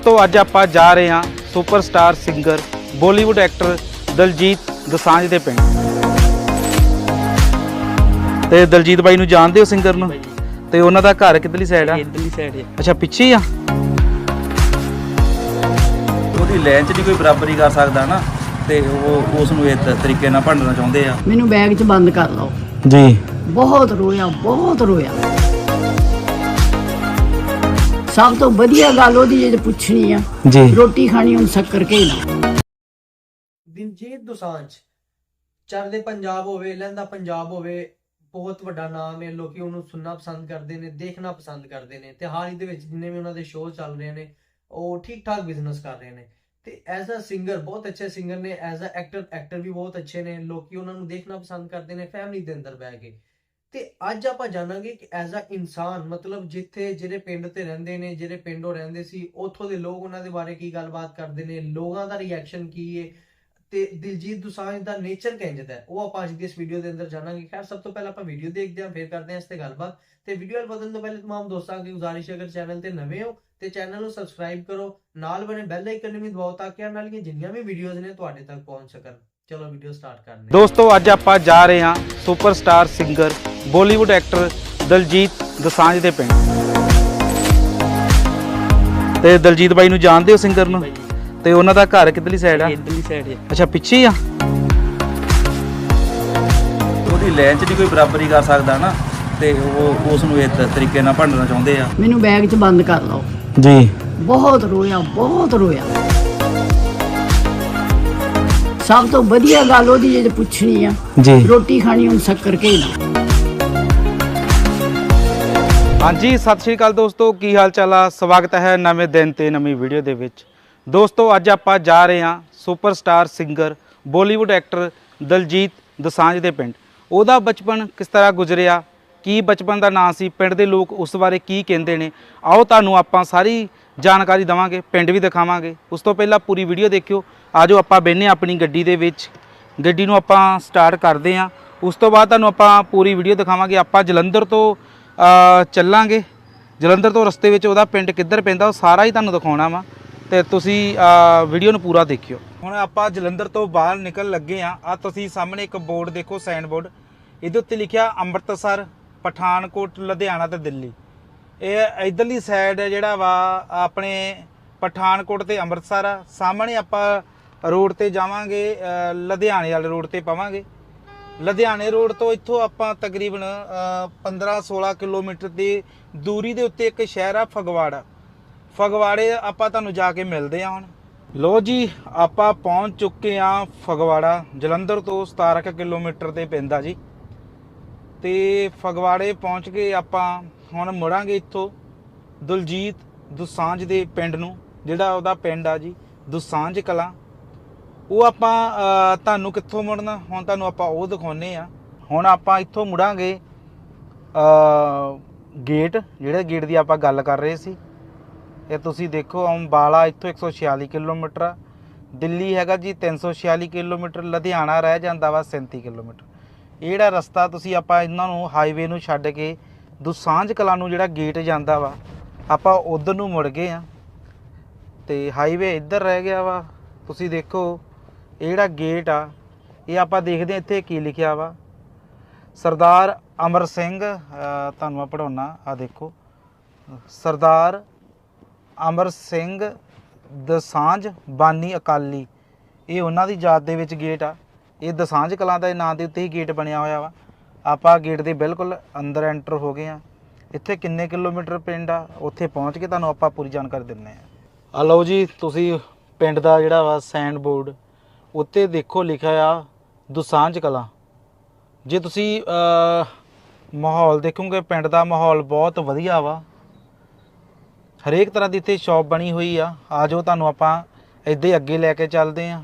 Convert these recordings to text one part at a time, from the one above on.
ਦੋਸਤੋ ਅੱਜ ਆਪਾਂ ਜਾ ਰਹੇ ਹਾਂ superstar singer Bollywood actor Diljit Dosanjh ਦੇ ਪਿੰਡ। ਤੇ ਦਲਜੀਤ ਬਾਈ ਨੂੰ ਜਾਣਦੇ ਹੋ ਸਿੰਗਰ ਨੂੰ? ਤੇ ਉਹਨਾਂ ਦਾ ਘਰ ਕਿੱਧਰਲੀ ਸਾਈਡ ਆ? ਇਧਰਲੀ ਸਾਈਡ ਹੈ ਅੱਛਾ ਪਿੱਛੇ ਹੀ ਆ? ਉਹਦੀ ਲੈਨ 'ਚ ਨਹੀਂ ਕੋਈ ਬਰਾਬਰੀ ਕਰ ਸਕਦਾ ਨਾ ਤੇ ਉਹ ਉਸ ਨੂੰ ਇਸ ਤਰੀਕੇ ਨਾਲ ਭੰਡਣਾ ਚਾਹੁੰਦੇ ਆ। ਮੈਨੂੰ ਬੈਗ 'ਚ ਬੰਦ ਕਰ ਲਓ। ਜੀ। ਬਹੁਤ ਰੋਇਆ ਬਹੁਤ ਰੋਇਆ। ਸਭ ਤੋਂ ਵਧੀਆ ਗੱਲ ਉਹਦੀ ਜੇ ਪੁੱਛਣੀ ਆ ਜੀ। ਰੋਟੀ ਖਾਣੀ ਹੁਣ ਸ਼ੱਕਰ ਕੇ ਨਾ ਦਿਲਜੀਤ ਦੋਸਾਂਝ ਚੜ੍ਹਦੇ ਪੰਜਾਬ ਹੋਵੇ ਲਹਿੰਦਾ ਪੰਜਾਬ ਹੋਵੇ ਬਹੁਤ ਵੱਡਾ ਨਾਮ ਹੈ ਲੋਕੀ ਉਹਨੂੰ ਸੁਣਨਾ ਪਸੰਦ ਕਰਦੇ ਨੇ ਦੇਖਣਾ ਪਸੰਦ ਕਰਦੇ ਨੇ ਤੇ ਹਾਲ ਹੀ ਦੇ ਵਿੱਚ ਜਿੰਨੇ ਵੀ ਉਹਨਾਂ ਦੇ ਸ਼ੋਅ ਚੱਲ ਰਹੇ ਨੇ ਉਹ ਠੀਕ ਠਾਕ ਬਿਜ਼ਨਸ ਕਰ ਰਹੇ ਨੇ। ਤੇ ਐਜ਼ ਅ ਸਿੰਗਰ ਬਹੁਤ ਅੱਛੇ ਸਿੰਗਰ ਨੇ ਐਜ਼ ਅ ਐਕਟਰ ਐਕਟਰ ਵੀ ਬਹੁਤ ਅੱਛੇ ਨੇ ਲੋਕੀ ਉਹਨਾਂ ਨੂੰ ਦੇਖਣਾ ਪਸੰਦ ਕਰਦੇ ਨੇ ਫੈਮਿਲੀ ਦੇ ਅੰਦਰ ਬਹਿ ਕੇ। ਤੇ ਅੱਜ ਆਪਾਂ ਜਾਣਾਂਗੇ ਕਿ ਐਜ਼ ਅ ਇਨਸਾਨ ਮਤਲਬ ਜਿੱਥੇ ਜਿਹੜੇ ਪਿੰਡ ਤੇ ਰਹਿੰਦੇ ਨੇ ਜਿਹੜੇ ਪਿੰਡੋਂ ਰਹਿੰਦੇ ਸੀ ਉੱਥੋਂ ਦੇ ਲੋਕ ਉਹਨਾਂ ਦੇ ਬਾਰੇ ਕੀ ਗੱਲਬਾਤ ਕਰਦੇ ਨੇ ਲੋਕਾਂ ਦਾ ਰਿਐਕਸ਼ਨ ਕੀ ਹੈ ਤੇ ਦਿਲਜੀਤ ਦੁਸਾਂਝ ਦਾ ਨੇਚਰ ਕਿੰਜ ਹੈ, ਉਹ ਆਪਾਂ ਅੱਜ ਦੀ ਇਸ ਵੀਡੀਓ ਦੇ ਅੰਦਰ ਜਾਣਾਂਗੇ। ਖੈਰ ਸਭ ਤੋਂ ਪਹਿਲਾਂ ਆਪਾਂ ਵੀਡੀਓ ਦੇਖਦੇ ਹਾਂ ਫਿਰ ਕਰਦੇ ਹਾਂ ਇਸ ਤੇ ਗੱਲਬਾਤ। ਤੇ ਵੀਡੀਓ ਵੱਲ ਵਧਣ ਤੋਂ ਪਹਿਲੇ ਤਮਾਮ ਦੋਸਤਾਂ ਅੱਗੇ ਗੁਜ਼ਾਰਿਸ਼ ਅਗਰ ਚੈਨਲ ਤੇ ਨਵੇਂ ਹੋ ਤੇ ਚੈਨਲ ਨੂੰ ਸਬਸਕ੍ਰਾਈਬ ਕਰੋ ਨਾਲ ਬਣੇ ਬੈਲ ਆਈਕਨ ਨੂੰ ਵੀ ਦਬਾਓ ਤਾਂ ਕਿ ਆਉਣ ਵਾਲੀਆਂ ਜਿੰਨੀਆਂ ਵੀ ਵੀਡੀਓਜ਼ ਨੇ ਤੁਹਾਡੇ ਤੱਕ ਪਹੁੰਚ ਸਕਣ। ਚਲੋ ਵੀਡੀਓ ਸਟਾਰਟ ਕਰਦੇ ਹਾਂ ਦੋਸਤੋ ਅੱਜ ਆਪਾਂ ਜਾ ਰਹੇ ਹਾਂ superstar singer Bollywood actor Diljit Dosanjh ਦੇ ਪਿੰਡ। ਤੇ ਦਲਜੀਤ ਬਾਈ ਨੂੰ ਜਾਣਦੇ ਹੋ ਸਿੰਗਰ ਨੂੰ? ਤੇ ਉਹਨਾਂ ਦਾ ਘਰ ਕਿੱਧਰਲੀ ਸਾਈਡ ਆ? ਇਧਰਲੀ ਸਾਈਡ ਹੈ ਅੱਛਾ ਪਿੱਛੇ ਹੀ ਆ? ਉਹਦੀ ਲੈਨ 'ਚ ਨਹੀਂ ਕੋਈ ਬਰਾਬਰੀ ਕਰ ਸਕਦਾ ਨਾ ਤੇ ਉਹ ਉਸ ਨੂੰ ਇਸ ਤਰੀਕੇ ਨਾਲ ਭੰਡਣਾ ਚਾਹੁੰਦੇ ਆ। ਮੈਨੂੰ ਬੈਗ 'ਚ ਬੰਦ ਕਰ ਲਓ। ਜੀ। ਬਹੁਤ ਰੋਇਆ ਬਹੁਤ ਰੋਇਆ। ਸਭ ਤੋਂ ਵਧੀਆ ਗੱਲ ਉਹਦੀ ਜੇ ਪੁੱਛਣੀ ਆ ਜੀ। ਰੋਟੀ ਖਾਣੀ ਹੁਣ ਸ਼ੱਕਰ ਕੇ ਨਾ ਹਾਂਜੀ ਸਤਿ ਸ਼੍ਰੀ ਅਕਾਲ ਦੋਸਤੋ ਕੀ ਹਾਲ ਚਾਲ ਆ? ਸਵਾਗਤ ਹੈ ਨਵੇਂ ਦਿਨ ਤੇ ਨਵੀਂ ਵੀਡੀਓ ਦੇ ਵਿੱਚ। ਦੋਸਤੋ ਅੱਜ ਆਪਾਂ ਜਾ ਰਹੇ ਹਾਂ superstar singer Bollywood actor Diljit Dosanjh ਦੇ ਪਿੰਡ। ਉਹਦਾ ਬਚਪਨ ਕਿਸ ਤਰ੍ਹਾਂ ਗੁਜ਼ਰਿਆ? ਕੀ ਬਚਪਨ ਦਾ ਨਾਂ ਸੀ, ਪਿੰਡ ਦੇ ਲੋਕ ਉਸ ਬਾਰੇ ਕੀ ਕਹਿੰਦੇ ਨੇ, ਆਓ ਤੁਹਾਨੂੰ ਆਪਾਂ ਸਾਰੀ ਜਾਣਕਾਰੀ ਦਵਾਂਗੇ, ਪਿੰਡ ਵੀ ਦਿਖਾਵਾਂਗੇ। ਉਸ ਤੋਂ ਪਹਿਲਾਂ ਪੂਰੀ ਵੀਡੀਓ ਦੇਖਿਓ, ਆਜੋ ਆਪਾਂ ਬੈਨੇ ਆਪਣੀ ਗੱਡੀ ਦੇ ਵਿੱਚ। ਗੱਡੀ ਨੂੰ ਆਪਾਂ ਸਟਾਰਟ ਕਰਦੇ ਹਾਂ। ਉਸ ਤੋਂ ਬਾਅਦ ਤੁਹਾਨੂੰ ਆਪਾਂ ਪੂਰੀ ਵੀਡੀਓ ਦਿਖਾਵਾਂਗੇ, ਆਪਾਂ ਜਲੰਧਰ ਤੋਂ ਚੱਲਾਂਗੇ। ਜਲੰਧਰ ਤੋਂ ਰਸਤੇ ਵਿੱਚ ਉਹਦਾ ਪਿੰਡ ਕਿੱਧਰ ਪੈਂਦਾ, ਉਹ ਸਾਰਾ ਹੀ ਤੁਹਾਨੂੰ ਦਿਖਾਉਣਾ ਵਾ। ਤੇ ਤੁਸੀਂ ਵੀਡੀਓ ਨੂੰ ਪੂਰਾ ਦੇਖਿਓ। ਹੁਣ ਆਪਾਂ ਜਲੰਧਰ ਤੋਂ ਬਾਹਰ ਨਿਕਲ ਲੱਗੇ ਆ ਆ ਤੁਸੀਂ ਸਾਹਮਣੇ ਇੱਕ ਬੋਰਡ ਦੇਖੋ, ਸਾਈਨ ਬੋਰਡ। ਇਹਦੇ ਉੱਤੇ ਲਿਖਿਆ ਅੰਮ੍ਰਿਤਸਰ। ਪਠਾਨਕੋਟ, ਲੁਧਿਆਣਾ ਤੇ ਦਿੱਲੀ। ਇਹ ਇਧਰਲੀ ਸਾਈਡ ਜਿਹੜਾ ਵਾ, ਆਪਣੇ ਪਠਾਨਕੋਟ ਤੇ ਅੰਮ੍ਰਿਤਸਰ ਆ। ਸਾਹਮਣੇ ਆਪਾਂ ਰੋਡ ਤੇ ਜਾਵਾਂਗੇ ਲੁਧਿਆਣੇ ਵਾਲੇ ਰੋਡ ਤੇ ਪਾਵਾਂਗੇ। ਲੁਧਿਆਣੇ ਰੋਡ ਤੋਂ ਇੱਥੋਂ ਆਪਾਂ ਤਕਰੀਬਨ 15-16 ਕਿਲੋਮੀਟਰ ਦੀ ਦੂਰੀ ਦੇ ਉੱਤੇ ਇੱਕ ਸ਼ਹਿਰ ਆ, ਫਗਵਾੜਾ। ਫਗਵਾੜੇ ਆਪਾਂ ਤੁਹਾਨੂੰ ਜਾ ਕੇ ਮਿਲਦੇ ਆ ਹੁਣ। ਲੋ ਜੀ, ਆਪਾਂ ਪਹੁੰਚ ਚੁੱਕੇ ਆ ਫਗਵਾੜਾ, ਜਲੰਧਰ ਤੋਂ 17 ਕੁ ਕਿਲੋਮੀਟਰ ਤੇ ਪੈਂਦਾ ਜੀ। ਤੇ ਫਗਵਾੜੇ ਪਹੁੰਚ ਕੇ ਆਪਾਂ ਹੁਣ ਮੁੜਾਂਗੇ ਇੱਥੋਂ ਦੁਲਜੀਤ ਦੁਸਾਂਝ ਦੇ ਪਿੰਡ ਨੂੰ, ਜਿਹੜਾ ਉਹਦਾ ਪਿੰਡ ਆ ਜੀ, ਦੁਸਾਂਝ ਕਲਾਂ। ਉਹ ਆਪਾਂ ਤੁਹਾਨੂੰ ਕਿੱਥੋਂ ਮੁੜਨਾ, ਹੁਣ ਤੁਹਾਨੂੰ ਆਪਾਂ ਉਹ ਦਿਖਾਉਨੇ ਆ ਹੁਣ ਆਪਾਂ ਇੱਥੋਂ ਮੁੜਾਂਗੇ ਗੇਟ, ਜਿਹੜੇ ਗੇਟ ਦੀ ਆਪਾਂ ਗੱਲ ਕਰ ਰਹੇ ਸੀ। ਇਹ ਤੁਸੀਂ ਦੇਖੋ, ਅੰਬਾਲਾ ਇੱਥੋਂ 146 ਕਿਲੋਮੀਟਰ ਆ। ਦਿੱਲੀ ਹੈਗਾ ਜੀ 346 ਕਿਲੋਮੀਟਰ। ਲੁਧਿਆਣਾ ਰਹਿ ਜਾਂਦਾ ਵਾ 37 ਕਿਲੋਮੀਟਰ। ਇਹ ਜਿਹੜਾ ਰਸਤਾ ਤੁਸੀਂ ਆਪਾਂ ਇਹਨਾਂ ਨੂੰ ਹਾਈਵੇ ਨੂੰ ਛੱਡ ਕੇ ਦੁਸਾਂਝ ਕਲਾਂ ਨੂੰ ਜਿਹੜਾ ਗੇਟ ਜਾਂਦਾ ਵਾ, ਆਪਾਂ ਉਧਰ ਨੂੰ ਮੁੜ ਗਏ ਆ ਤੇ ਹਾਈਵੇ ਇੱਧਰ ਰਹਿ ਗਿਆ ਵਾ। ਤੁਸੀਂ ਦੇਖੋ ਇਹ ਜਿਹੜਾ ਗੇਟ ਆ, ਇਹ ਆਪਾਂ ਦੇਖਦੇ ਹਾਂ ਇੱਥੇ ਕੀ ਲਿਖਿਆ ਵਾ। ਸਰਦਾਰ ਅਮਰ ਸਿੰਘ ਤੁਹਾਨੂੰ ਮੈਂ ਪੜਾਉਣਾ ਆ ਦੇਖੋ। ਸਰਦਾਰ ਅਮਰ ਸਿੰਘ ਦਸਾਂਝ ਬਾਨੀ ਅਕਾਲੀ, ਇਹ ਉਹਨਾਂ ਦੀ ਯਾਦ ਦੇ ਵਿੱਚ ਗੇਟ ਆ। ਇਹ ਦਸਾਂਝ ਕਲਾਂ ਦੇ ਨਾਂ ਦੇ ਉੱਤੇ ਹੀ ਗੇਟ ਬਣਿਆ ਹੋਇਆ ਵਾ। ਆਪਾਂ ਗੇਟ ਦੇ ਬਿਲਕੁਲ ਅੰਦਰ ਐਂਟਰ ਹੋ ਗਏ ਆ ਇੱਥੇ ਕਿੰਨੇ ਕਿਲੋਮੀਟਰ ਪਿੰਡ ਆ, ਉੱਥੇ ਪਹੁੰਚ ਕੇ ਤੁਹਾਨੂੰ ਆਪਾਂ ਪੂਰੀ ਜਾਣਕਾਰੀ ਦਿੰਨੇ ਆ ਆ ਲਓ ਜੀ, ਤੁਸੀਂ ਪਿੰਡ ਦਾ ਜਿਹੜਾ ਵਾ ਸਾਈਨ ਬੋਰਡ, ਉੱਤੇ ਦੇਖੋ ਲਿਖਿਆ ਆ ਦੁਸਾਂਝ ਕਲਾਂ। ਜੇ ਤੁਸੀਂ ਮਾਹੌਲ ਦੇਖੋਗੇ, ਪਿੰਡ ਦਾ ਮਾਹੌਲ ਬਹੁਤ ਵਧੀਆ ਵਾ। ਹਰੇਕ ਤਰ੍ਹਾਂ ਦੀ ਇੱਥੇ ਸ਼ਾਪ ਬਣੀ ਹੋਈ ਆ। ਆਜੋ ਤੁਹਾਨੂੰ ਆਪਾਂ ਇੱਦਾਂ ਹੀ ਅੱਗੇ ਲੈ ਕੇ ਚੱਲਦੇ ਆ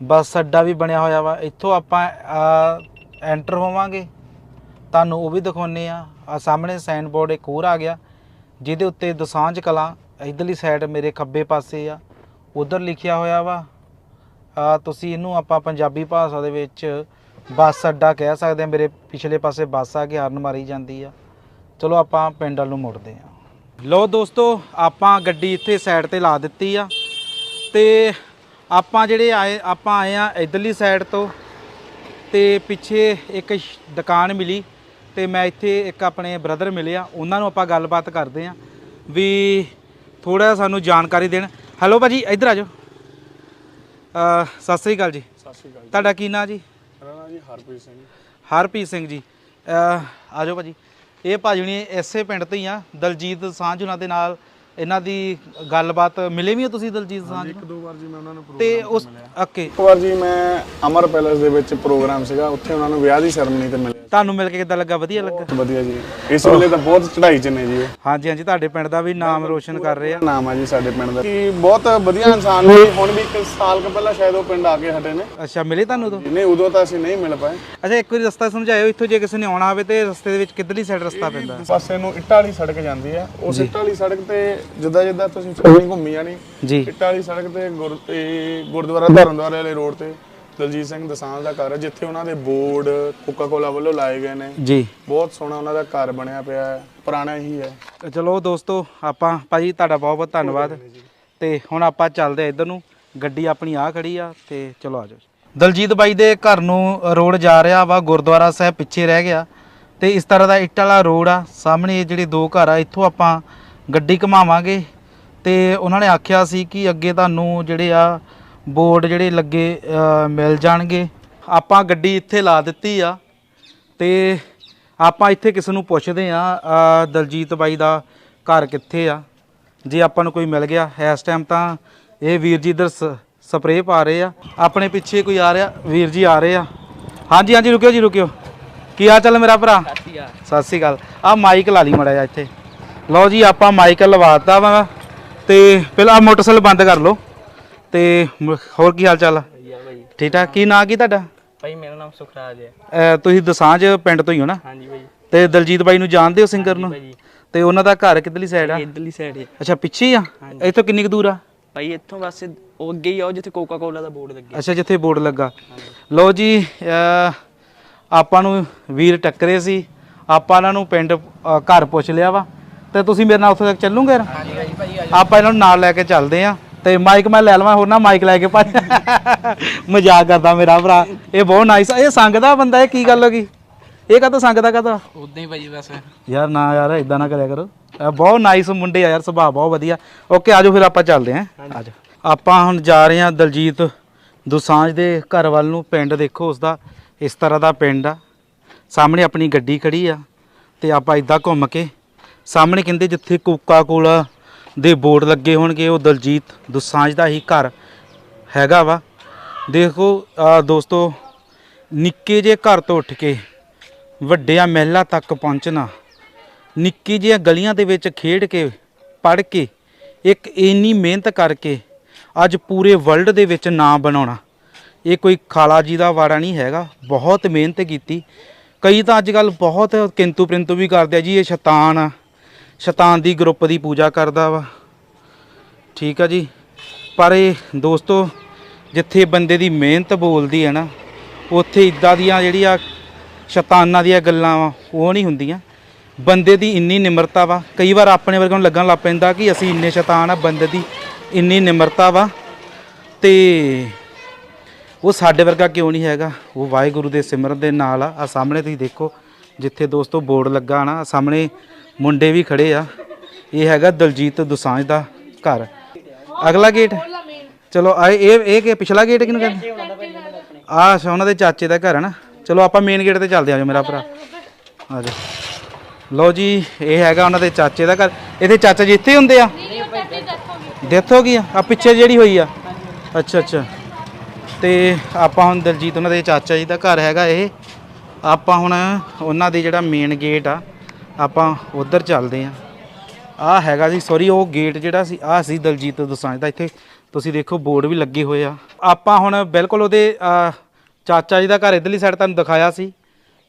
ਬੱਸ ਅੱਡਾ ਵੀ ਬਣਿਆ ਹੋਇਆ ਵਾ। ਇੱਥੋਂ ਆਪਾਂ ਐਂਟਰ ਹੋਵਾਂਗੇ। ਤੁਹਾਨੂੰ ਉਹ ਵੀ ਦਿਖਾਉਨੇ ਆ ਆ ਸਾਹਮਣੇ ਸਾਈਨ ਬੋਰਡ ਇੱਕ ਹੋਰ ਆ ਗਿਆ, ਜਿਹਦੇ ਉੱਤੇ ਦਸਾਂਝ ਕਲਾਂ, ਇਧਰਲੀ ਸਾਈਡ ਮੇਰੇ ਖੱਬੇ ਪਾਸੇ ਆ। ਉਧਰ ਲਿਖਿਆ ਹੋਇਆ ਵਾ। ਆ, ਤੁਸੀਂ ਇਹਨੂੰ ਆਪਾਂ ਪੰਜਾਬੀ ਭਾਸ਼ਾ ਦੇ ਵਿੱਚ ਬੱਸ ਅੱਡਾ ਕਹਿ ਸਕਦੇ ਆ ਮੇਰੇ ਪਿਛਲੇ ਪਾਸੇ ਬੱਸ ਆ ਕੇ ਹਾਰਨ ਮਾਰੀ ਜਾਂਦੀ ਆ। ਚਲੋ ਆਪਾਂ ਪਿੰਡ ਵੱਲ ਨੂੰ ਮੁੜਦੇ ਆ ਲੋ ਦੋਸਤੋ, ਆਪਾਂ ਗੱਡੀ ਇੱਥੇ ਸਾਈਡ ਤੇ ਲਾ ਦਿੱਤੀ ਆ। ਤੇ ਆਪਾਂ ਜਿਹੜੇ ਆਏ ਆਪਾਂ ਆਏ ਆ ਇਧਰਲੀ ਸਾਈਡ ਤੋਂ ਤੇ ਪਿੱਛੇ ਇੱਕ ਦੁਕਾਨ ਮਿਲੀ ਤੇ ਮੈਂ ਇੱਥੇ ਇੱਕ ਆਪਣੇ ਬ੍ਰਦਰ ਮਿਲਿਆ ਉਹਨਾਂ ਨੂੰ ਆਪਾਂ ਗੱਲਬਾਤ ਕਰਦੇ ਆ ਵੀ ਥੋੜਾ ਸਾਨੂੰ ਜਾਣਕਾਰੀ ਦੇਣ। ਹੈਲੋ ਭਾਜੀ ਇੱਧਰ ਆ ਜਾਓ। ਸਤਿ ਸ੍ਰੀ ਅਕਾਲ ਜੀ। ਸਤਿ ਸ਼੍ਰੀ ਅਕਾਲ ਤੁਹਾਡਾ ਕੀ ਨਾਂ ਜੀ? ਮੇਰਾ ਨਾਮ ਜੀ ਹਰਪ੍ਰੀਤ ਸਿੰਘ। ਹਰਪ੍ਰੀਤ ਸਿੰਘ ਜੀ। ਆ ਜਾਓ ਭਾਜੀ। ਇਹ ਭਾਜੀ ਨੇ ਇਸੇ ਪਿੰਡ ਤੋਂ ਹੀ ਆ ਦਲਜੀਤ ਸਾਂਝ ਉਹਨਾਂ ਦੇ ਨਾਲ ਇਹਨਾਂ ਦੀ ਗੱਲਬਾਤ ਮਿਲੇ ਵੀ ਹੋ ਤੁਸੀਂ ਦਲਜੀਤ ਸਾਂਝ ਇੱਕ ਦੋ ਵਾਰ ਜੀ ਮੈਂ ਉਹਨਾਂ ਨੂੰ ਤੇ ਉਸ ਓਕੇ। ਇੱਕ ਵਾਰ ਜੀ ਮੈਂ ਅਮਰ ਪੈਲੇਸ ਦੇ ਵਿੱਚ ਪ੍ਰੋਗਰਾਮ ਸੀਗਾ ਉੱਥੇ ਉਹਨਾਂ ਨੂੰ ਵਿਆਹ ਦੀ ਸੈਰਮਨੀ ਤੇ ਮਿਲਿਆ। ਤੁਹਾਨੂੰ ਮਿਲ ਕੇ ਕਿੱਦਾਂ ਲੱਗਾ? ਵਧੀਆ ਲੱਗਾ। ਬਹੁਤ ਵਧੀਆ ਜੀ। ਇਸ ਵੇਲੇ ਤਾਂ ਬਹੁਤ ਚੜ੍ਹਾਈ 'ਚ ਨੇ ਜੀ ਹਾਂਜੀ ਹਾਂਜੀ ਤੁਹਾਡੇ ਪਿੰਡ ਦਾ ਵੀ ਨਾਮ ਰੋਸ਼ਨ ਕਰ ਰਹੇ। ਆ ਨਾਮ ਹੈ ਜੀ ਸਾਡੇ ਪਿੰਡ ਦਾ। ਕਿ ਬਹੁਤ ਵਧੀਆ ਇਨਸਾਨ ਨੇ। ਹੁਣ ਵੀ ਇੱਕ ਸਾਲ ਕੁ ਪਹਿਲਾਂ ਸ਼ਾਇਦ ਉਹ ਪਿੰਡ ਆ ਕੇ ਹਟੇ ਨੇ। ਅੱਛਾ ਮਿਲੇ ਤੁਹਾਨੂੰ ਉਦੋਂ? ਨਹੀਂ ਉਦੋਂ ਤਾਂ ਅਸੀਂ ਨਹੀਂ ਮਿਲ ਪਾਏ। ਅੱਛਾ ਇੱਕ ਵਾਰੀ ਰਸਤਾ ਸਮਝਾਇਓ ਇੱਥੋਂ ਜੇ ਕਿਸੇ ਨੇ ਆਉਣਾ ਹੋਵੇ ਤੇ ਰਸਤੇ ਦੇ ਵਿੱਚ ਕਿੱਧਰਲੀ ਸਾਈਡ ਰਸਤਾ ਪੈਂਦਾ? ਪਾਸੇ ਨੂੰ ਇੱਟਾਂ ਵਾਲੀ ਸੜਕ ਜਾਂਦੀ ਹੈ ਉਸ ਇੱਟਾਂ ਵਾਲੀ ਸੜਕ ਤੇ ਜਿੱਦਾਂ ਜਿੱਦਾਂ ਤੁਸੀਂ ਫੇਰੀ ਘੁੰਮੀ ਜਾਣੀ ਜੀ। ਇੱਟਾਂ ਵਾਲੀ ਸੜਕ ਤੇ ਗੁਰ- ਇਹ ਗੁਰਦੁਆਰਾ ਧਰਮਦੁਆਰੇ ਵਾਲੇ ਰੋਡ ਤੇ ਦਲਜੀਤ ਸਿੰਘ ਦਸਾਂਝ ਦਾ ਘਰ ਹੈ ਜਿੱਥੇ ਉਹਨਾਂ ਦੇ ਬੋਰਡ ਕੋਕਾ ਕੋਲਾ ਵੱਲੋਂ ਲਾਏ ਗਏ ਨੇ। ਜੀ। ਬਹੁਤ ਸੋਹਣਾ ਉਹਨਾਂ ਦਾ ਘਰ ਬਣਿਆ ਪਿਆ ਹੈ ਪੁਰਾਣਾ ਹੀ ਹੈ। ਚਲੋ ਦੋਸਤੋ ਆਪਾਂ ਭਾਜੀ ਤੁਹਾਡਾ ਬਹੁਤ ਬਹੁਤ ਧੰਨਵਾਦ। ਤੇ ਹੁਣ ਆਪਾਂ ਚੱਲਦੇ ਆ ਇੱਧਰ ਨੂੰ ਗੱਡੀ ਆਪਣੀ ਆ ਖੜੀ ਆ ਤੇ ਚਲੋ ਆ ਜਾਓ ਦਲਜੀਤ ਬਾਈ ਦੇ ਘਰ ਨੂੰ ਰੋਡ ਜਾ ਰਿਹਾ ਵਾ ਗੁਰਦੁਆਰਾ ਸਾਹਿਬ ਪਿੱਛੇ ਰਹਿ ਗਿਆ। ਤੇ ਇਸ ਤਰ੍ਹਾਂ ਦਾ ਇੱਟ ਵਾਲਾ ਰੋਡ ਆ ਸਾਹਮਣੇ ਇਹ ਜਿਹੜੇ ਦੋ ਘਰ ਆ ਇੱਥੋਂ ਆਪਾਂ ਗੱਡੀ ਘੁਮਾਵਾਂਗੇ। ਤੇ ਉਹਨਾਂ ਨੇ ਆਖਿਆ ਸੀ ਕਿ ਅੱਗੇ ਤੁਹਾਨੂੰ ਜਿਹੜੇ ਆ ਬੋਰਡ ਜਿਹੜੇ ਲੱਗੇ ਅ, ਮਿਲ ਜਾਣਗੇ। ਆਪਾਂ ਗੱਡੀ ਇੱਥੇ ਲਾ ਦਿੱਤੀ ਆ। ਤੇ ਆਪਾਂ ਇੱਥੇ ਕਿਸ ਨੂੰ ਪੁੱਛਦੇ ਆ ਦਲਜੀਤ ਬਾਈ ਦਾ ਘਰ ਕਿੱਥੇ ਆ? ਜੇ ਆਪਾਂ ਨੂੰ ਕੋਈ ਮਿਲ ਗਿਆ ਇਸ ਟਾਈਮ ਤਾਂ ਇਹ ਵੀਰ ਜੀ ਇਧਰ ਸਪਰੇਅ ਪਾ ਰਹੇ ਆ। ਆਪਣੇ ਪਿੱਛੇ ਕੋਈ ਆ ਰਿਹਾ ਵੀਰ ਜੀ ਆ ਰਹੇ ਆ। ਹਾਂਜੀ ਹਾਂਜੀ ਰੁਕਿਓ ਜੀ ਰੁਕਿਓ। ਕੀ ਹਾਲ ਚਾਲ ਮੇਰਾ ਭਰਾ? ਸਤਿ ਸ਼੍ਰੀ ਅਕਾਲ। ਆ ਮਾਈਕ ਲਾ ਲਈ ਮੜਾ ਜਾ ਇੱਥੇ। ਲਓ ਜੀ ਆਪਾਂ ਮਾਈਕ ਲਵਾਤਾ ਵਾ ਤੇ ਪਹਿਲਾਂ ਮੋਟਰਸਾਈਕਲ ਬੰਦ ਕਰ ਲਓ ਤੇ ਮ- ਹੋਰ ਕੀ ਹਾਲ ਚਾਲ ਆ? ਠੀਕ ਠਾਕ? ਕੀ ਨਾਂ ਕੀ ਤੁਹਾਡਾ? ਭਾਈ ਮੇਰਾ ਨਾਮ ਸੁਖਰਾਜ ਹੈ। ਅਹ ਤੁਸੀਂ ਦਸਾਂਝ ਪਿੰਡ ਤੋਂ ਹੀ ਹੋ ਨਾ? ਹਾਂਜੀ ਭਾਈ। ਤੇ ਦਲਜੀਤ ਬਾਈ ਨੂੰ ਜਾਣਦੇ ਹੋ ਸਿੰਗਰ ਨੂੰ? ਤੇ ਉਹਨਾਂ ਦਾ ਘਰ ਕਿੱਧਰਲੀ ਸਾਈਡ ਆ? ਇਧਰਲੀ ਸਾਈਡ ਹੈ। ਅੱਛਾ ਪਿੱਛੇ ਹੀ ਆ? ਇੱਥੋਂ ਕਿੰਨੀ ਕੁ ਦੂਰ ਆ? ਭਾਈ ਇੱਥੋਂ ਬਸ ਉਹ ਅੱਗੇ ਹੀ ਆਓ ਜਿੱਥੇ ਕੋਕਾ ਕੋਲਾ ਦਾ ਬੋਰਡ ਲੱਗਿਆ ਅੱਛਾ ਜਿੱਥੇ ਬੋਰਡ ਲੱਗਾ। ਲਓ ਜੀ ਅਹ ਆਪਾਂ ਨੂੰ ਵੀਰ ਟੱਕਰੇ ਸੀ। ਆਪਾਂ ਇਹਨਾਂ ਨੂੰ ਪਿੰਡ ਅਹ ਘਰ ਪੁੱਛ ਲਿਆ ਵਾ। ਤੇ ਤੁਸੀਂ ਮੇਰੇ ਨਾਲ ਉੱਥੇ ਤੱਕ ਚੱਲੂਗੇ ਆਪਾਂ ਇਹਨਾਂ ਨੂੰ ਨਾਲ ਲੈ ਕੇ ਚੱਲਦੇ ਆ ਤੇ ਮਾਈਕ ਮੈਂ ਲੈ ਲਵਾਂ ਹੋਰ ਨਾ ਮਾਈਕ ਲੈ ਕੇ ਭੱਜ ਮਜ਼ਾਕ ਕਰਦਾ ਮੇਰਾ ਭਰਾ। ਇਹ ਬਹੁਤ ਨਾਈਸ ਇਹ ਸੰਗਦਾ ਬੰਦਾ ਇਹ ਕੀ ਗੱਲ ਹੋ ਗਈ? ਇਹ ਕਦੋਂ ਸੰਗਦਾ ਕਦੋਂ ਉਦਾਂ ਹੀ ਭਾਜੀ ਬਸ। ਯਾਰ ਨਾ ਯਾਰ ਇਦਾਂ ਨਾ ਕਰਿਆ ਕਰੋ। ਇਹ ਬਹੁਤ ਨਾਈਸ ਮੁੰਡੇ ਆ ਯਾਰ ਸੁਭਾਅ ਬਹੁਤ ਵਧੀਆ। ਓਕੇ ਆਜੋ ਫਿਰ ਆਪਾਂ ਚੱਲਦੇ ਆਂ ਆਜੋ ਆਪਾਂ ਹੁਣ ਜਾ ਰਹੇ ਆਂ ਦਲਜੀਤ ਦੁਸਾਂਝ ਦੇ ਘਰ ਵੱਲ ਨੂੰ ਪਿੰਡ ਦੇਖੋ ਉਸਦਾ। ਇਸ ਤਰ੍ਹਾਂ ਦਾ ਪਿੰਡ ਆ। ਸਾਹਮਣੇ ਆਪਣੀ ਗੱਡੀ ਖੜੀ ਆ। ਤੇ ਆਪਾਂ ਇਦਾਂ ਘੁੰਮ ਕੇ ਸਾਹਮਣੇ ਕਹਿੰਦੇ ਜਿੱਥੇ ਕੋਕਾ ਕੋਲਾ ਦੇ ਬੋਰਡ ਲੱਗੇ ਹੋਣਗੇ, ਉਹ ਦਲਜੀਤ ਦੁਸਾਂਝ ਦਾ ਹੀ ਘਰ ਹੈਗਾ ਵਾ। ਦੇਖੋ ਦੋਸਤੋ, ਨਿੱਕੇ ਜਿਹੇ ਘਰ ਤੋਂ ਉੱਠ ਕੇ ਵੱਡਿਆਂ ਮਹਿਲਾ ਤੱਕ ਪਹੁੰਚਣਾ, ਨਿੱਕੀ ਜਿਹੀਆਂ ਗਲੀਆਂ ਦੇ ਵਿੱਚ ਖੇਡ ਕੇ ਪੜ ਕੇ, ਇੱਕ ਇੰਨੀ ਮਿਹਨਤ ਕਰਕੇ ਅੱਜ ਪੂਰੇ ਵਰਲਡ ਦੇ ਵਿੱਚ ਨਾਂ ਬਣਾਉਣਾ, ਇਹ ਕੋਈ ਖਾਲਾ ਜੀ ਦਾ ਵਾੜਾ ਨਹੀਂ ਹੈਗਾ। ਬਹੁਤ ਮਿਹਨਤ ਕੀਤੀ। ਕਈ ਤਾਂ ਅੱਜ ਕੱਲ ਬਹੁਤ ਕਿੰਤੂ ਪ੍ਰਿੰਤੂ ਵੀ ਕਰਦੇ ਆ ਜੀ, ਇਹ ਸ਼ੈਤਾਨ ਆ। ਸ਼ੈਤਾਨ ਦੀ ਗਰੁੱਪ ਦੀ ਪੂਜਾ ਕਰਦਾ ਵਾ। ਠੀਕ ਆ ਜੀ। ਪਰ ਇਹ ਦੋਸਤੋ, ਜਿੱਥੇ ਬੰਦੇ ਦੀ ਮਿਹਨਤ ਬੋਲਦੀ ਹੈ ਨਾ, ਉੱਥੇ ਇਦਾਂ ਦੀਆਂ ਜਿਹੜੀਆਂ ਸ਼ੈਤਾਨਾਂ ਦੀਆਂ ਗੱਲਾਂ ਵਾ, ਉਹ ਨਹੀਂ ਹੁੰਦੀਆਂ। ਬੰਦੇ ਦੀ ਇੰਨੀ ਨਿਮਰਤਾ ਵਾ। ਕਈ ਵਾਰ ਆਪਣੇ ਵਰਗਿਆਂ ਨੂੰ ਲੱਗਣ ਲੱਗ ਪੈਂਦਾ ਕਿ ਅਸੀਂ ਇੰਨੇ ਸ਼ੈਤਾਨ ਆ, ਬੰਦੇ ਦੀ ਇੰਨੀ ਨਿਮਰਤਾ ਵਾ। ਤੇ ਉਹ ਸਾਡੇ ਵਰਗਾ ਕਿਉਂ ਨਹੀਂ ਹੈਗਾ? ਉਹ ਵਾਹਿਗੁਰੂ ਦੇ ਸਿਮਰਨ ਦੇ ਨਾਲ ਆ। ਸਾਹਮਣੇ ਤੁਸੀਂ ਦੇਖੋ, ਜਿੱਥੇ ਦੋਸਤੋ ਬੋਰਡ ਲੱਗਾ ਨਾ ਸਾਹਮਣੇ ਮੁੰਡੇ ਵੀ ਖੜੇ ਆ। ਇਹ ਹੈਗਾ ਦਲਜੀਤ ਦੁਸਾਂਝ ਦਾ ਘਰ। ਅਗਲਾ ਗੇਟ ਚਲੋ ਆ ਇਹ ਇਹ ਕਿ ਪਿਛਲਾ ਗੇਟ ਕਿਹਨੂੰ ਕਹਿੰਦੇ? ਆ ਅੱਛਾ, ਉਹਨਾਂ ਦੇ ਚਾਚੇ ਦਾ ਘਰ ਹੈ ਨਾ। ਚਲੋ, ਆਪਾਂ ਮੇਨ ਗੇਟ ਤੇ ਚੱਲਦੇ ਆ ਜੋ, ਮੇਰਾ ਭਰਾ। ਆ ਜਾਓ। ਲਓ ਜੀ, ਇਹ ਹੈਗਾ ਉਹਨਾਂ ਦੇ ਚਾਚੇ ਦਾ ਘਰ। ਇਹਦੇ ਚਾਚਾ ਜੀ ਇੱਥੇ ਹੁੰਦੇ ਆ? ਡੈਥ ਹੋ ਗਈ ਆ ਆ ਪਿੱਛੇ ਜਿਹੜੀ ਹੋਈ ਆ। ਅੱਛਾ ਅੱਛਾ। ਤੇ ਆਪਾਂ ਹੁਣ ਦਲਜੀਤ, ਉਹਨਾਂ ਦੇ ਚਾਚਾ ਜੀ ਦਾ ਘਰ ਹੈਗਾ ਇਹ। ਆਪਾਂ ਹੁਣ ਉਹਨਾਂ ਦੇ ਜਿਹੜਾ ਮੇਨ ਗੇਟ ਆ ਆਪਾਂ ਉਧਰ ਚੱਲਦੇ ਆ। ਆ ਹੈਗਾ ਜੀ ਸੌਰੀ ਉਹ ਗੇਟ ਜਿਹੜਾ ਸੀ ਆ ਸੀ ਦਲਜੀਤ ਦੋਸਾਂਝ ਦਾ। ਇੱਥੇ ਤੁਸੀਂ ਦੇਖੋ, ਬੋਰਡ ਵੀ ਲੱਗੇ ਹੋਏ ਆ। ਆਪਾਂ ਹੁਣ ਬਿਲਕੁਲ ਉਹਦੇ ਚਾਚਾ ਜੀ ਦਾ ਘਰ ਇਧਰਲੀ ਸਾਈਡ ਤੁਹਾਨੂੰ ਦਿਖਾਇਆ ਸੀ।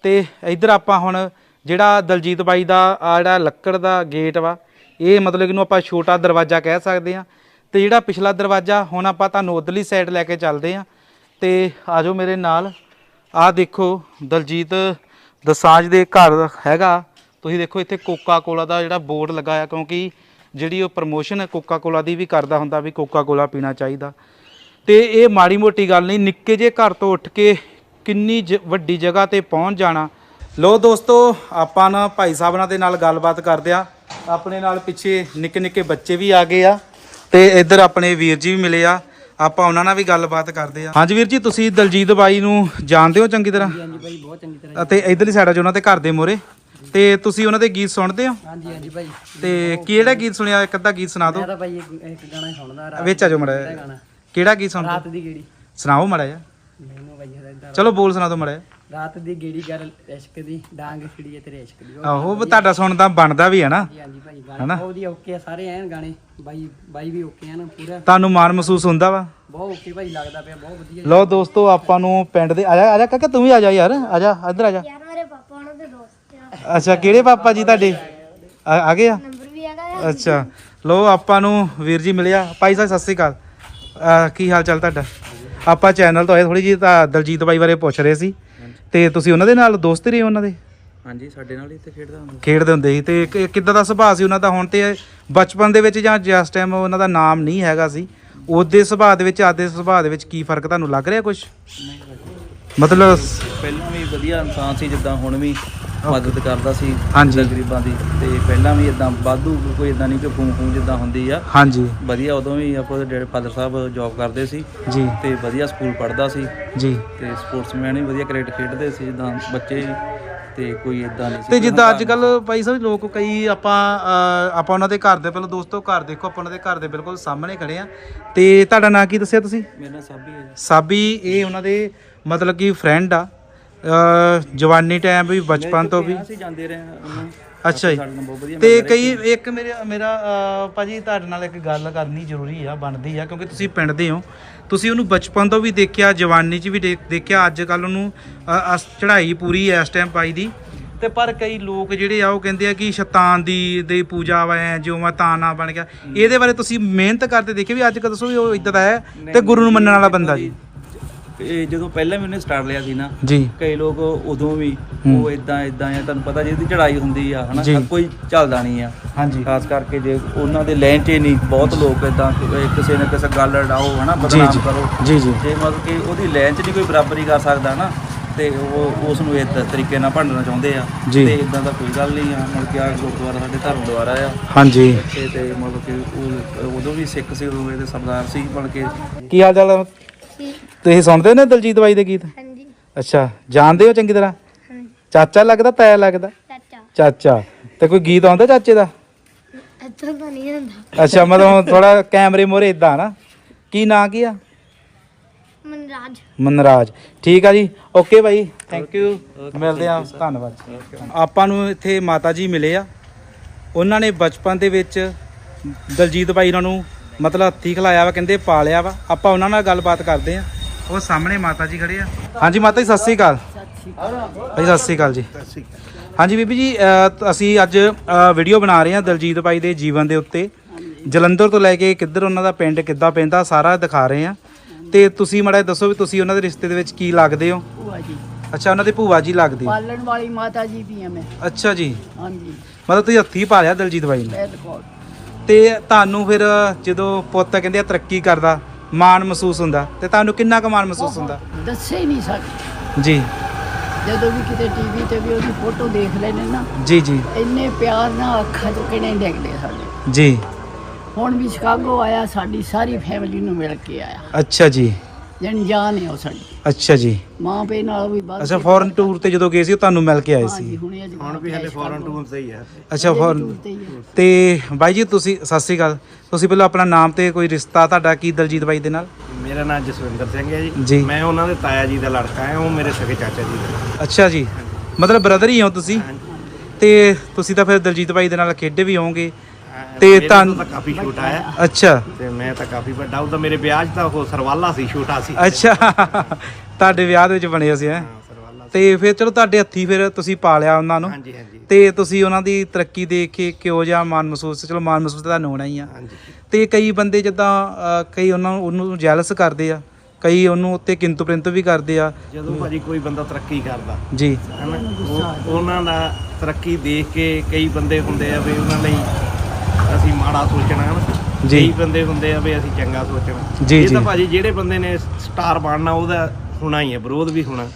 ਤੇ ਇੱਧਰ ਆਪਾਂ ਹੁਣ ਜਿਹੜਾ ਦਲਜੀਤ ਬਾਈ ਦਾ ਆ ਜਿਹੜਾ ਲੱਕੜ ਦਾ ਗੇਟ ਵਾ, ਇਹ ਮਤਲਬ ਇਹਨੂੰ ਆਪਾਂ ਛੋਟਾ ਦਰਵਾਜ਼ਾ ਕਹਿ ਸਕਦੇ ਆ। ਤੇ ਜਿਹੜਾ ਪਿਛਲਾ ਦਰਵਾਜ਼ਾ, ਹੁਣ ਆਪਾਂ ਤੁਹਾਨੂੰ ਉਧਰਲੀ ਸਾਈਡ ਲੈ ਕੇ ਚੱਲਦੇ ਆ। ਤੇ ਆਜੋ ਮੇਰੇ ਨਾਲ। ਆਹ ਦੇਖੋ, ਦਲਜੀਤ ਦਸਾਂਝ ਦੇ ਘਰ ਹੈਗਾ। ਤੁਸੀਂ ਦੇਖੋ ਇੱਥੇ ਕੋਕਾ ਕੋਲਾ ਦਾ ਜਿਹੜਾ ਬੋਰਡ ਲੱਗਾ ਆ ਕਿਉਂਕਿ ਜਿਹੜੀ ਉਹ ਪ੍ਰਮੋਸ਼ਨ ਕੋਕਾ ਕੋਲਾ ਦੀ ਵੀ ਕਰਦਾ ਹੁੰਦਾ ਵੀ ਕੋਕਾ ਕੋਲਾ ਪੀਣਾ ਚਾਹੀਦਾ। ਤੇ ਇਹ ਮਾੜੀ ਮੋਟੀ ਗੱਲ ਨਹੀਂ ਨਿੱਕੇ ਜੇ ਘਰ ਤੋਂ ਉੱਠ ਕੇ ਕਿੰਨੀ ਜ- ਵੱਡੀ ਜਗ੍ਹਾ ਤੇ ਪਹੁੰਚ ਜਾਣਾ। ਲੋ ਦੋਸਤੋ ਆਪਾਂ ਨਾ ਭਾਈ ਸਾਹਿਬ ਨਾਲ ਦੇ ਨਾਲ ਗੱਲਬਾਤ ਕਰਦੇ ਆ ਆਪਣੇ ਨਾਲ ਪਿੱਛੇ ਨਿੱਕੇ ਨਿੱਕੇ ਬੱਚੇ ਵੀ ਆ ਗਏ ਆ ਤੇ ਇੱਧਰ ਆਪਣੇ ਵੀਰ ਜੀ ਵੀ ਮਿਲੇ ਆ। ਆਪਾਂ ਉਹਨਾਂ ਨਾਲ ਵੀ ਗੱਲਬਾਤ ਕਰਦੇ ਆ ਹਾਂਜੀ ਵੀਰ ਜੀ ਤੁਸੀਂ ਦਲਜੀਤ ਬਾਈ ਨੂੰ ਜਾਣਦੇ ਹੋ ਚੰਗੀ ਤਰ੍ਹਾਂ? ਹਾਂਜੀ ਬਾਈ ਬਹੁਤ ਚੰਗੀ ਤਰ੍ਹਾਂ ਅਤੇ ਇਧਰਲੀ ਸਾਈਡ 'ਚ ਉਹਨਾਂ ਦੇ ਘਰ ਦੇ ਮੋਰੇ ਤੇ ਤੁਸੀਂ ਉਹਨਾਂ ਦੇ ਗੀਤ ਸੁਣਦੇ ਹੋ? ਹਾਂਜੀ ਹਾਂਜੀ ਭਾਈ। ਤੇ ਕਿਹੜਾ ਗੀਤ ਸੁਣਿਆ? ਇੱਕ ਅੱਧਾ ਗੀਤ ਸੁਣਾ ਦਿਓ। ਮੈਂ ਤਾਂ ਭਾਈ ਇੱਕ ਇੱਕ ਗਾਣਾ ਸੁਣਦਾ ਰਾਤ ਵਿੱਚ ਆ ਜਾਓ ਮੜਾ ਕਿਹੜਾ ਗੀਤ ਸੁਣਦੇ ਰਾਤ ਦੀ ਗੇੜੀ। ਸੁਣਾਓ ਮੜਾ ਜਾ ਮੈਨੂੰ ਭਾਈ ਇਹਦਾ ਚਲੋ ਬੋਲ ਸੁਣਾ ਦਿਓ ਮੜਾ ਰਾਤ ਦੀ ਗੇੜੀ ਕਰ ਇਸ਼ਕ ਦੀ ਡਾਂਗ ਖਿੜੀ ਹੈ ਤੇਰੇ ਇਸ਼ਕ ਦੀ। ਉਹ ਆਹੋ ਉਹ ਤੁਹਾਡਾ ਸੁਣਦਾ ਬਣਦਾ ਵੀ ਹੈ ਨਾ। ਹਾਂਜੀ ਹਾਂਜੀ ਭਾਈ ਗਾਣੇ ਬਹੁਤ ਵਧੀਆ ਓਕੇ ਆ ਸਾਰੇ ਐਨ ਗਾਣੇ। ਬਾਈ ਬਾਈ ਵੀ ਓਕੇ ਹਨ ਪੂਰਾ। ਤੁਹਾਨੂੰ ਮਾਣ ਮਹਿਸੂਸ ਹੁੰਦਾ ਵਾ? ਬਹੁਤ ਓਕੇ ਭਾਈ ਲੱਗਦਾ ਪਿਆ ਬਹੁਤ ਵਧੀਆ। ਲਓ ਦੋਸਤੋ ਆਪਾਂ ਨੂੰ ਪਿੰਡ ਦੇ ਆਜਾ ਆਜਾ ਕਾਕਾ ਤੂੰ ਵੀ ਆ ਜਾ ਯਾਰ। ਆਜਾ ਇੱਧਰ ਆ ਜਾ ਯਾਰ ਮੇਰੇ ਪਾਪਾ ਉਹਨਾਂ ਦੇ ਦੋਸਤ ਆ ਅੱਛਾ ਕਿਹੜੇ ਪਾਪਾ ਜੀ ਤੁਹਾਡੇ? ਆ ਆ ਗਏ ਆ? ਨੰਬਰ ਵੀ ਹੈਗਾ ਆ। ਅੱਛਾ ਲੋ ਆਪਾਂ ਨੂੰ ਵੀਰ ਜੀ ਮਿਲਿਆ। ਭਾਈ ਸਾਹਿਬ ਸਤਿ ਸ੍ਰੀ ਅਕਾਲ। ਅਹ ਕੀ ਹਾਲ ਚਾਲ ਤੁਹਾਡਾ? ਆਪਾਂ ਚੈਨਲ ਤੋਂ ਆਏ ਥੋੜੀ ਜੀ ਤਾਂ ਦਲਜੀਤ ਬਾਈ ਬਾਰੇ ਪੁੱਛ ਰਹੇ ਸੀ। ਤੇ ਤੁਸੀਂ ਉਹਨਾਂ ਦੇ ਨਾਲ ਦੋਸਤ ਰਹੇ ਹੋ ਉਹਨਾਂ ਦੇ? ਹਾਂਜੀ ਸਾਡੇ ਨਾਲ ਹੀ ਇੱਥੇ ਖੇਡਦਾ ਹੁੰਦਾ। ਖੇਡਦੇ ਹੁੰਦੇ ਸੀ। ਤੇ ਕਿ- ਕਿੱਦਾਂ ਦਾ ਸੁਭਾਅ ਸੀ ਉਹਨਾਂ ਦਾ? ਹੁਣ ਤੇ ਬਚਪਨ ਦੇ ਵਿੱਚ ਜਾਂ ਜਿਸ ਟਾਈਮ ਉਹਨਾਂ ਦਾ ਨਾਮ ਨਹੀਂ ਹੈਗਾ ਸੀ ਉਹਦੇ ਸੁਭਾਅ ਦੇ ਵਿੱਚ ਆਦੇ ਸੁਭਾਅ ਦੇ ਵਿੱਚ ਕੀ ਫ਼ਰਕ ਤੁਹਾਨੂੰ ਲੱਗ ਰਿਹਾ ਕੁਝ ਮਤਲਬ ਪਹਿਲਾਂ ਵੀ ਵਧੀਆ ਇਨਸਾਨ ਸੀ ਜਿੱਦਾਂ ਹੁਣ ਵੀ ਮਦਦ ਕਰਦਾ ਸੀ ਹਾਂਜੀ। ਗਰੀਬਾਂ ਦੀ। ਤੇ ਪਹਿਲਾਂ ਵੀ ਇਦਾਂ ਵਾਧੂ ਕੋਈ ਇਦਾਂ ਨਹੀਂ ਕਿ ਫੂੰ ਫੂੰ ਜਿੱਦਾਂ ਹੁੰਦੀ ਆ। ਹਾਂਜੀ। ਵਧੀਆ ਉਦੋਂ ਵੀ ਆਪਾਂ ਡੇਡ ਫਾਦਰ ਸਾਹਿਬ ਜੌਬ ਕਰਦੇ ਸੀ ਜੀ। ਤੇ ਵਧੀਆ ਸਕੂਲ ਪੜ੍ਹਦਾ ਸੀ। ਜੀ। ਤੇ ਸਪੋਰਟਸਮੈਨ ਵੀ ਵਧੀਆ ਕ੍ਰਿਕਟ ਖੇਡਦੇ ਸੀ ਜਿੱਦਾਂ ਬੱਚੇ ਵੀ। ਤੇ ਕੋਈ ਇਦਾਂ ਨਹੀਂ ਸੀ। ਤੇ ਜਿੱਦਾਂ ਅੱਜ ਕੱਲ ਭਾਈ ਸਾਹਿਬ ਲੋਕ ਕਈ ਆਪਾਂ ਅਹ, ਆਪਾਂ ਉਹਨਾਂ ਦੇ ਘਰ ਦੇ ਪਹਿਲਾਂ ਦੋਸਤੋ ਘਰ ਦੇਖੋ ਆਪਾਂ ਉਹਨਾਂ ਦੇ ਘਰ ਦੇ ਬਿਲਕੁਲ ਸਾਹਮਣੇ ਖੜੇ ਆ। ਤੇ ਤੁਹਾਡਾ ਨਾਂ ਕੀ ਦੱਸਿਆ ਤੁਸੀਂ? ਮੇਰੇ ਸਭ ਹੀ ਹੈ। ਸਾਬੀ ਇਹ ਉਹਨਾਂ ਦੇ ਮਤਲਬ ਕਿ ਫਰੈਂਡ ਆ। ਜਵਾਨੀ ਟਾਈਮ ਵੀ ਬਚਪਨ ਤੋਂ ਵੀ। ਅਸੀਂ ਜਾਂਦੇ ਰਹੇ ਹਾਂ ਅੱਛਾ ਜੀ। ਤੇ ਕਈ ਇੱਕ ਮੇਰੇ ਮੇਰਾ ਭਾਜੀ ਤੁਹਾਡੇ ਨਾਲ ਇੱਕ ਗੱਲ ਕਰਨੀ ਜ਼ਰੂਰੀ ਆ ਬਣਦੀ ਆ ਕਿਉਂਕਿ ਤੁਸੀਂ ਪਿੰਡ ਦੇ ਹੋ। ਤੁਸੀਂ ਉਹਨੂੰ ਬਚਪਨ ਤੋਂ ਵੀ ਦੇਖਿਆ ਜਵਾਨੀ 'ਚ ਵੀ ਦੇਖਿਆ ਅੱਜ ਕੱਲ ਉਹਨੂੰ ਚੜ੍ਹਾਈ ਪੂਰੀ ਇਸ ਟਾਈਮ ਪਾਈ ਦੀ। ਤੇ ਪਰ ਕਈ ਲੋਕ ਜਿਹੜੇ ਆ ਉਹ ਕਹਿੰਦੇ ਆ ਕਿ ਸ਼ੈਤਾਨ ਦੀ ਦੇ ਪੂਜਾ ਵਾ ਐ ਜੋ ਮੈਂ ਤਾਂ ਨਾ ਬਣ ਗਿਆ। ਇਹਦੇ ਬਾਰੇ ਤੁਸੀਂ ਮਿਹਨਤ ਕਰਦੇ ਦੇਖੇ ਵੀ ਅੱਜ ਕੱਲ ਦੱਸੋ ਵੀ ਉਹ ਇਦਾਂ ਦਾ ਹੈ ਤੇ ਗੁਰੂ ਨੂੰ ਮੰਨਣ ਵਾਲਾ ਬੰਦਾ ਜੀ। ਇਹ ਜਦੋਂ ਪਹਿਲਾਂ ਵੀ ਉਹਨੇ ਸਟਾਰਟ ਲਿਆ ਸੀ ਨਾ ਜੀ। ਕਈ ਲੋਕ ਉਦੋਂ ਵੀ। ਉਹ ਇਦਾਂ ਇਦਾਂ ਆ ਤੁਹਾਨੂੰ ਪਤਾ ਜਿਹਦੀ ਚੜਾਈ ਹੁੰਦੀ ਆ ਹਨਾ ਜੀ। ਕੋਈ ਚੱਲਦਾ ਨਹੀਂ ਆ। ਹਾਂਜੀ। ਖਾਸ ਕਰਕੇ ਜੇ ਉਹਨਾਂ ਦੇ ਲੈਣ 'ਚ ਨਹੀਂ ਬਹੁਤ ਲੋਕ ਇਦਾਂ ਕਿਸੇ ਨਾ ਕਿਸੇ ਗੱਲ ਲੜਾਓ ਹਨਾ ਬਦਨਾਮ ਕਰੋ। ਜੀ ਜੀ। ਜੇ ਮਤਲਬ ਕਿ ਉਹਦੀ ਲੈਣ 'ਚ ਨਹੀਂ ਕੋਈ ਬਰਾਬਰੀ ਕਰ ਸਕਦਾ ਨਾ ਤੇ ਉਹ ਉਸ ਨੂੰ ਇਸ ਤਰੀਕੇ ਨਾਲ ਭੰਡਣਾ ਚਾਹੁੰਦੇ ਆ। ਤੇ ਇਦਾਂ ਦਾ ਕੋਈ ਗੱਲ ਨਹੀਂ ਆ ਮਤਲਬ ਕਿ ਆ ਗੁਰਦੁਆਰਾ ਸਾਡੇ ਧਰਮ ਦੁਆਰਾ ਆ। ਹਾਂਜੀ। ਤੇ ਤੇ ਮਤਲਬ ਕਿ ਉਹ ਉਦੋਂ ਵੀ ਸਿੱਖ ਸੀ ਉਦੋਂ ਇਹਦੇ ਸਰਦਾਰ ਸੀ ਬਣ ਕੇ। ਕੀ ਹਾਲ ਚਾਲ? ਤੁਸੀਂ ਸੁਣਦੇ ਹੋ ਨਾ ਦਲਜੀਤ ਬਾਈ ਦੇ ਗੀਤ? ਹਾਂਜੀ। ਅੱਛਾ ਜਾਣਦੇ ਹੋ ਚੰਗੀ ਤਰ੍ਹਾਂ? ਹਾਂਜੀ। ਚਾਚਾ ਲੱਗਦਾ ਤਾਇਆ ਲੱਗਦਾ? ਚਾਚਾ। ਚਾਚਾ। ਤੇ ਕੋਈ ਗੀਤ ਆਉਂਦਾ ਚਾਚੇ ਦਾ? ਇੱਥੋਂ ਤਾਂ ਨਹੀਂ ਹੁੰਦਾ ਅੱਛਾ ਮਤਲਬ ਥੋੜਾ ਕੈਮਰੇ ਮੋਰੇ ਇਦਾਂ ਨਾ। ਕੀ ਨਾਂ ਕੀ ਆ? ਮਨਰਾਜ। ਮਨਰਾਜ। ਠੀਕ ਆ ਜੀ। Okay by. ਥੈਂਕ ਯੂ ਮਿਲਦੇ ਆ ਧੰਨਵਾਦ। ਆਪਾਂ ਨੂੰ ਇੱਥੇ ਮਾਤਾ ਜੀ ਮਿਲੇ ਆ। ਉਹਨਾਂ ਨੇ ਬਚਪਨ ਦੇ ਵਿੱਚ ਦਲਜੀਤ ਬਾਈ ਉਹਨਾਂ ਨੂੰ ਮਤਲਬ ਹੱਥੀ ਖਿਲਾਇਆ ਵਾ ਕਹਿੰਦੇ ਪਾਲਿਆ ਵਾ। ਆਪਾਂ ਉਹਨਾਂ ਨਾਲ ਗੱਲਬਾਤ ਕਰਦੇ ਆ ਉਹ ਸਾਹਮਣੇ ਮਾਤਾ ਜੀ ਖੜੇ ਆ। ਹਾਂਜੀ ਮਾਤਾ ਜੀ ਸਤਿ ਸ੍ਰੀ ਅਕਾਲ। ਭਾਈ ਸਤਿ ਸ੍ਰੀ ਅਕਾਲ ਜੀ। ਹਾਂਜੀ ਬੀਬੀ ਜੀ ਅਸੀਂ ਅੱਜ ਵੀਡੀਓ ਬਣਾ ਰਹੇ ਹਾਂ ਦਲਜੀਤ ਭਾਈ ਦੇ ਜੀਵਨ ਦੇ ਉੱਤੇ। ਜਲੰਧਰ ਤੋਂ ਲੈ ਕੇ ਕਿੱਧਰ ਉਹਨਾਂ ਦਾ ਪਿੰਡ ਕਿੱਦਾਂ ਪੈਂਦਾ ਸਾਰਾ ਦਿਖਾ ਰਹੇ ਹਾਂ। ਤੇ ਤੁਸੀਂ ਮੜਾ ਦੱਸੋ ਵੀ ਤੁਸੀਂ ਉਹਨਾਂ ਦੇ ਰਿਸ਼ਤੇ ਦੇ ਵਿੱਚ ਕੀ ਲੱਗਦੇ ਹੋ? ਭੂਆ ਜੀ। ਅੱਛਾ ਉਹਨਾਂ ਦੇ ਭੂਆ ਜੀ ਲੱਗਦੇ। ਪਾਲਣ ਵਾਲੀ ਮਾਤਾ ਜੀ ਵੀ ਆ ਮੈਂ। ਅੱਛਾ ਜੀ। ਹਾਂਜੀ। ਮਤਲਬ ਤੁਸੀਂ ਹੱਥੀ ਪਾਲਿਆ ਦਲਜੀਤ ਭਾਈ ਨੂੰ? ਬਿਲਕੁਲ ਤੇ ਤੁਹਾਨੂੰ ਫਿਰ ਜਦੋਂ ਪੁੱਤ ਕਹਿੰਦੇ ਆ ਤਰੱਕੀ ਕਰਦਾ ਮਾਣ ਮਹਿਸੂਸ ਹੁੰਦਾ ਤੇ ਤੁਹਾਨੂੰ ਕਿੰਨਾ ਕੁ ਮਾਣ ਮਹਿਸੂਸ ਹੁੰਦਾ? ਦੱਸੇ ਨਹੀਂ ਸਕਦੇ। ਜੀ। ਜਦੋਂ ਵੀ ਕਿਤੇ ਟੀਵੀ ਤੇ ਵੀ ਉਹਦੀ ਫੋਟੋ ਦੇਖ ਲੈਨੇ ਨਾ ਜੀ ਜੀ। ਇੰਨੇ ਪਿਆਰ ਨਾਲ ਅੱਖਾਂ ਤੋਂ ਕਿਹਨੇ ਡਿੱਗਦੇ ਸਾਡੇ? ਜੀ। ਹੁਣ ਵੀ ਸ਼ਿਕਾਗੋ ਆਇਆ ਸਾਡੀ ਸਾਰੀ ਫੈਮਿਲੀ ਨੂੰ ਮਿਲ ਕੇ ਆਇਆ। ਅੱਛਾ ਜੀ। ਜਣ ਜਾਨ ਹੈ ਉਹ ਸਾਡੀ। ਅੱਛਾ ਜੀ। ਮਾਂ ਪੇ ਨਾਲ ਵੀ ਬਾਤ ਅੱਛਾ ਫੋਰਨ ਟੂਰ ਤੇ ਜਦੋਂ ਗਏ ਸੀ ਉਹ ਤੁਹਾਨੂੰ ਮਿਲ ਕੇ ਆਏ ਸੀ? ਹੁਣੇ ਅੱਜ ਹੁਣ ਵੀ ਹਲੇ ਫੋਰਨ ਟੂਰ ਅੱਛਾ ਫੋਰਨ ਤੇ ਬਾਈ ਜੀ ਤੁਸੀਂ ਸਤਿ ਸ੍ਰੀ ਅਕਾਲ। ਤੁਸੀਂ ਪਹਿਲਾਂ ਆਪਣਾ ਨਾਮ ਤੇ ਕੋਈ ਰਿਸ਼ਤਾ ਤੁਹਾਡਾ ਕੀ ਦਲਜੀਤ ਬਾਈ ਦੇ ਨਾਲ? ਮੇਰਾ ਨਾਮ ਜਸਵਿੰਦਰ ਸਿੰਘ ਹੈ ਜੀ। ਜੀ। ਮੈਂ ਉਹਨਾਂ ਦੇ ਤਾਇਆ ਜੀ ਦਾ ਲੜਕਾ ਹਾਂ ਉਹ ਮੇਰੇ ਸਕੇ ਚਾਚਾ ਜੀ ਦਾ ਅੱਛਾ ਜੀ। ਮਤਲਬ ਬ੍ਰਦਰ ਹੀ ਹੋ ਤੁਸੀਂ? ਤੇ ਤੁਸੀਂ ਤਾਂ ਫਿਰ ਦਲਜੀਤ ਬਾਈ ਦੇ ਨਾਲ ਖੇਡੇ ਵੀ ਹੋਵੋਗੇ। ਤੇ ਤੋਂ ਕਾਫੀ ਛੋਟਾ ਹੈ। ਅੱਛਾ। ਤੇ ਮੈਂ ਤਾਂ ਕਾਫੀ ਵੱਡਾ ਉਹ ਤਾਂ ਮੇਰੇ ਵਿਆਹ 'ਚ ਤਾਂ ਉਹ ਸਰਵਾਲਾ ਸੀ ਛੋਟਾ ਸੀ। ਅੱਛਾ। ਤੁਹਾਡੇ ਵਿਆਹ ਦੇ ਵਿੱਚ ਬਣਿਆ ਸੀ ਹੈ? ਤੇ ਫਿਰ ਚਲੋ ਤੁਹਾਡੇ ਹੱਥੀ ਫਿਰ ਤੁਸੀਂ ਪਾਲਿਆ ਉਹਨਾਂ ਨੂੰ। ਹਾਂਜੀ ਹਾਂਜੀ। ਤੇ ਤੁਸੀਂ ਉਹਨਾਂ ਦੀ ਤਰੱਕੀ ਦੇਖ ਕੇ ਕਿਹੋ ਜਿਹਾ ਮਾਣ ਮਹਿਸੂਸ ਚਲੋ ਮਾਣ ਮਹਿਸੂਸ ਤਾਂ ਹੋਣਾ ਹੀ ਆ। ਹਾਂਜੀ। ਤੇ ਕਈ ਬੰਦੇ ਜਿੱਦਾਂ ਕਈ ਉਹਨਾਂ ਨੂੰ ਉਹਨੂੰ ਜੈਲਸ ਕਰਦੇ ਆ। ਕਈ ਉਹਨੂੰ ਉੱਤੇ ਕਿੰਤੂ ਪ੍ਰਿੰਤੂ ਵੀ ਕਰਦੇ ਆ। ਜਦੋਂ ਭਾਜੀ ਕੋਈ ਬੰਦਾ ਤਰੱਕੀ ਕਰਦਾ। ਜੀ। ਹਨਾ ਉਹ- ਉਹਨਾਂ ਦਾ ਤਰੱਕੀ ਦੇਖ ਕੇ ਕਈ ਬੰਦੇ ਹੁੰਦੇ ਆ ਵੀ ਉਹਨਾਂ ਲਈ ਅਸੀਂ ਮਾੜਾ ਸੋਚਣਾ ਹੈ ਨਾ ਜੀ। ਬੰਦੇ ਹੁੰਦੇ ਆ ਵੀ ਅਸੀਂ ਚੰਗਾ ਸੋਚਣਾ। ਜੀ, ਇਹ। ਤਾਂ ਭਾਜੀ ਜਿਹੜੇ ਬੰਦੇ ਨੇ ਸਟਾਰ ਬਣਨਾ ਉਹਦਾ ਹੋਣਾ ਹੀ ਹੈ ਵਿਰੋਧ ਵੀ ਹੋਣਾ।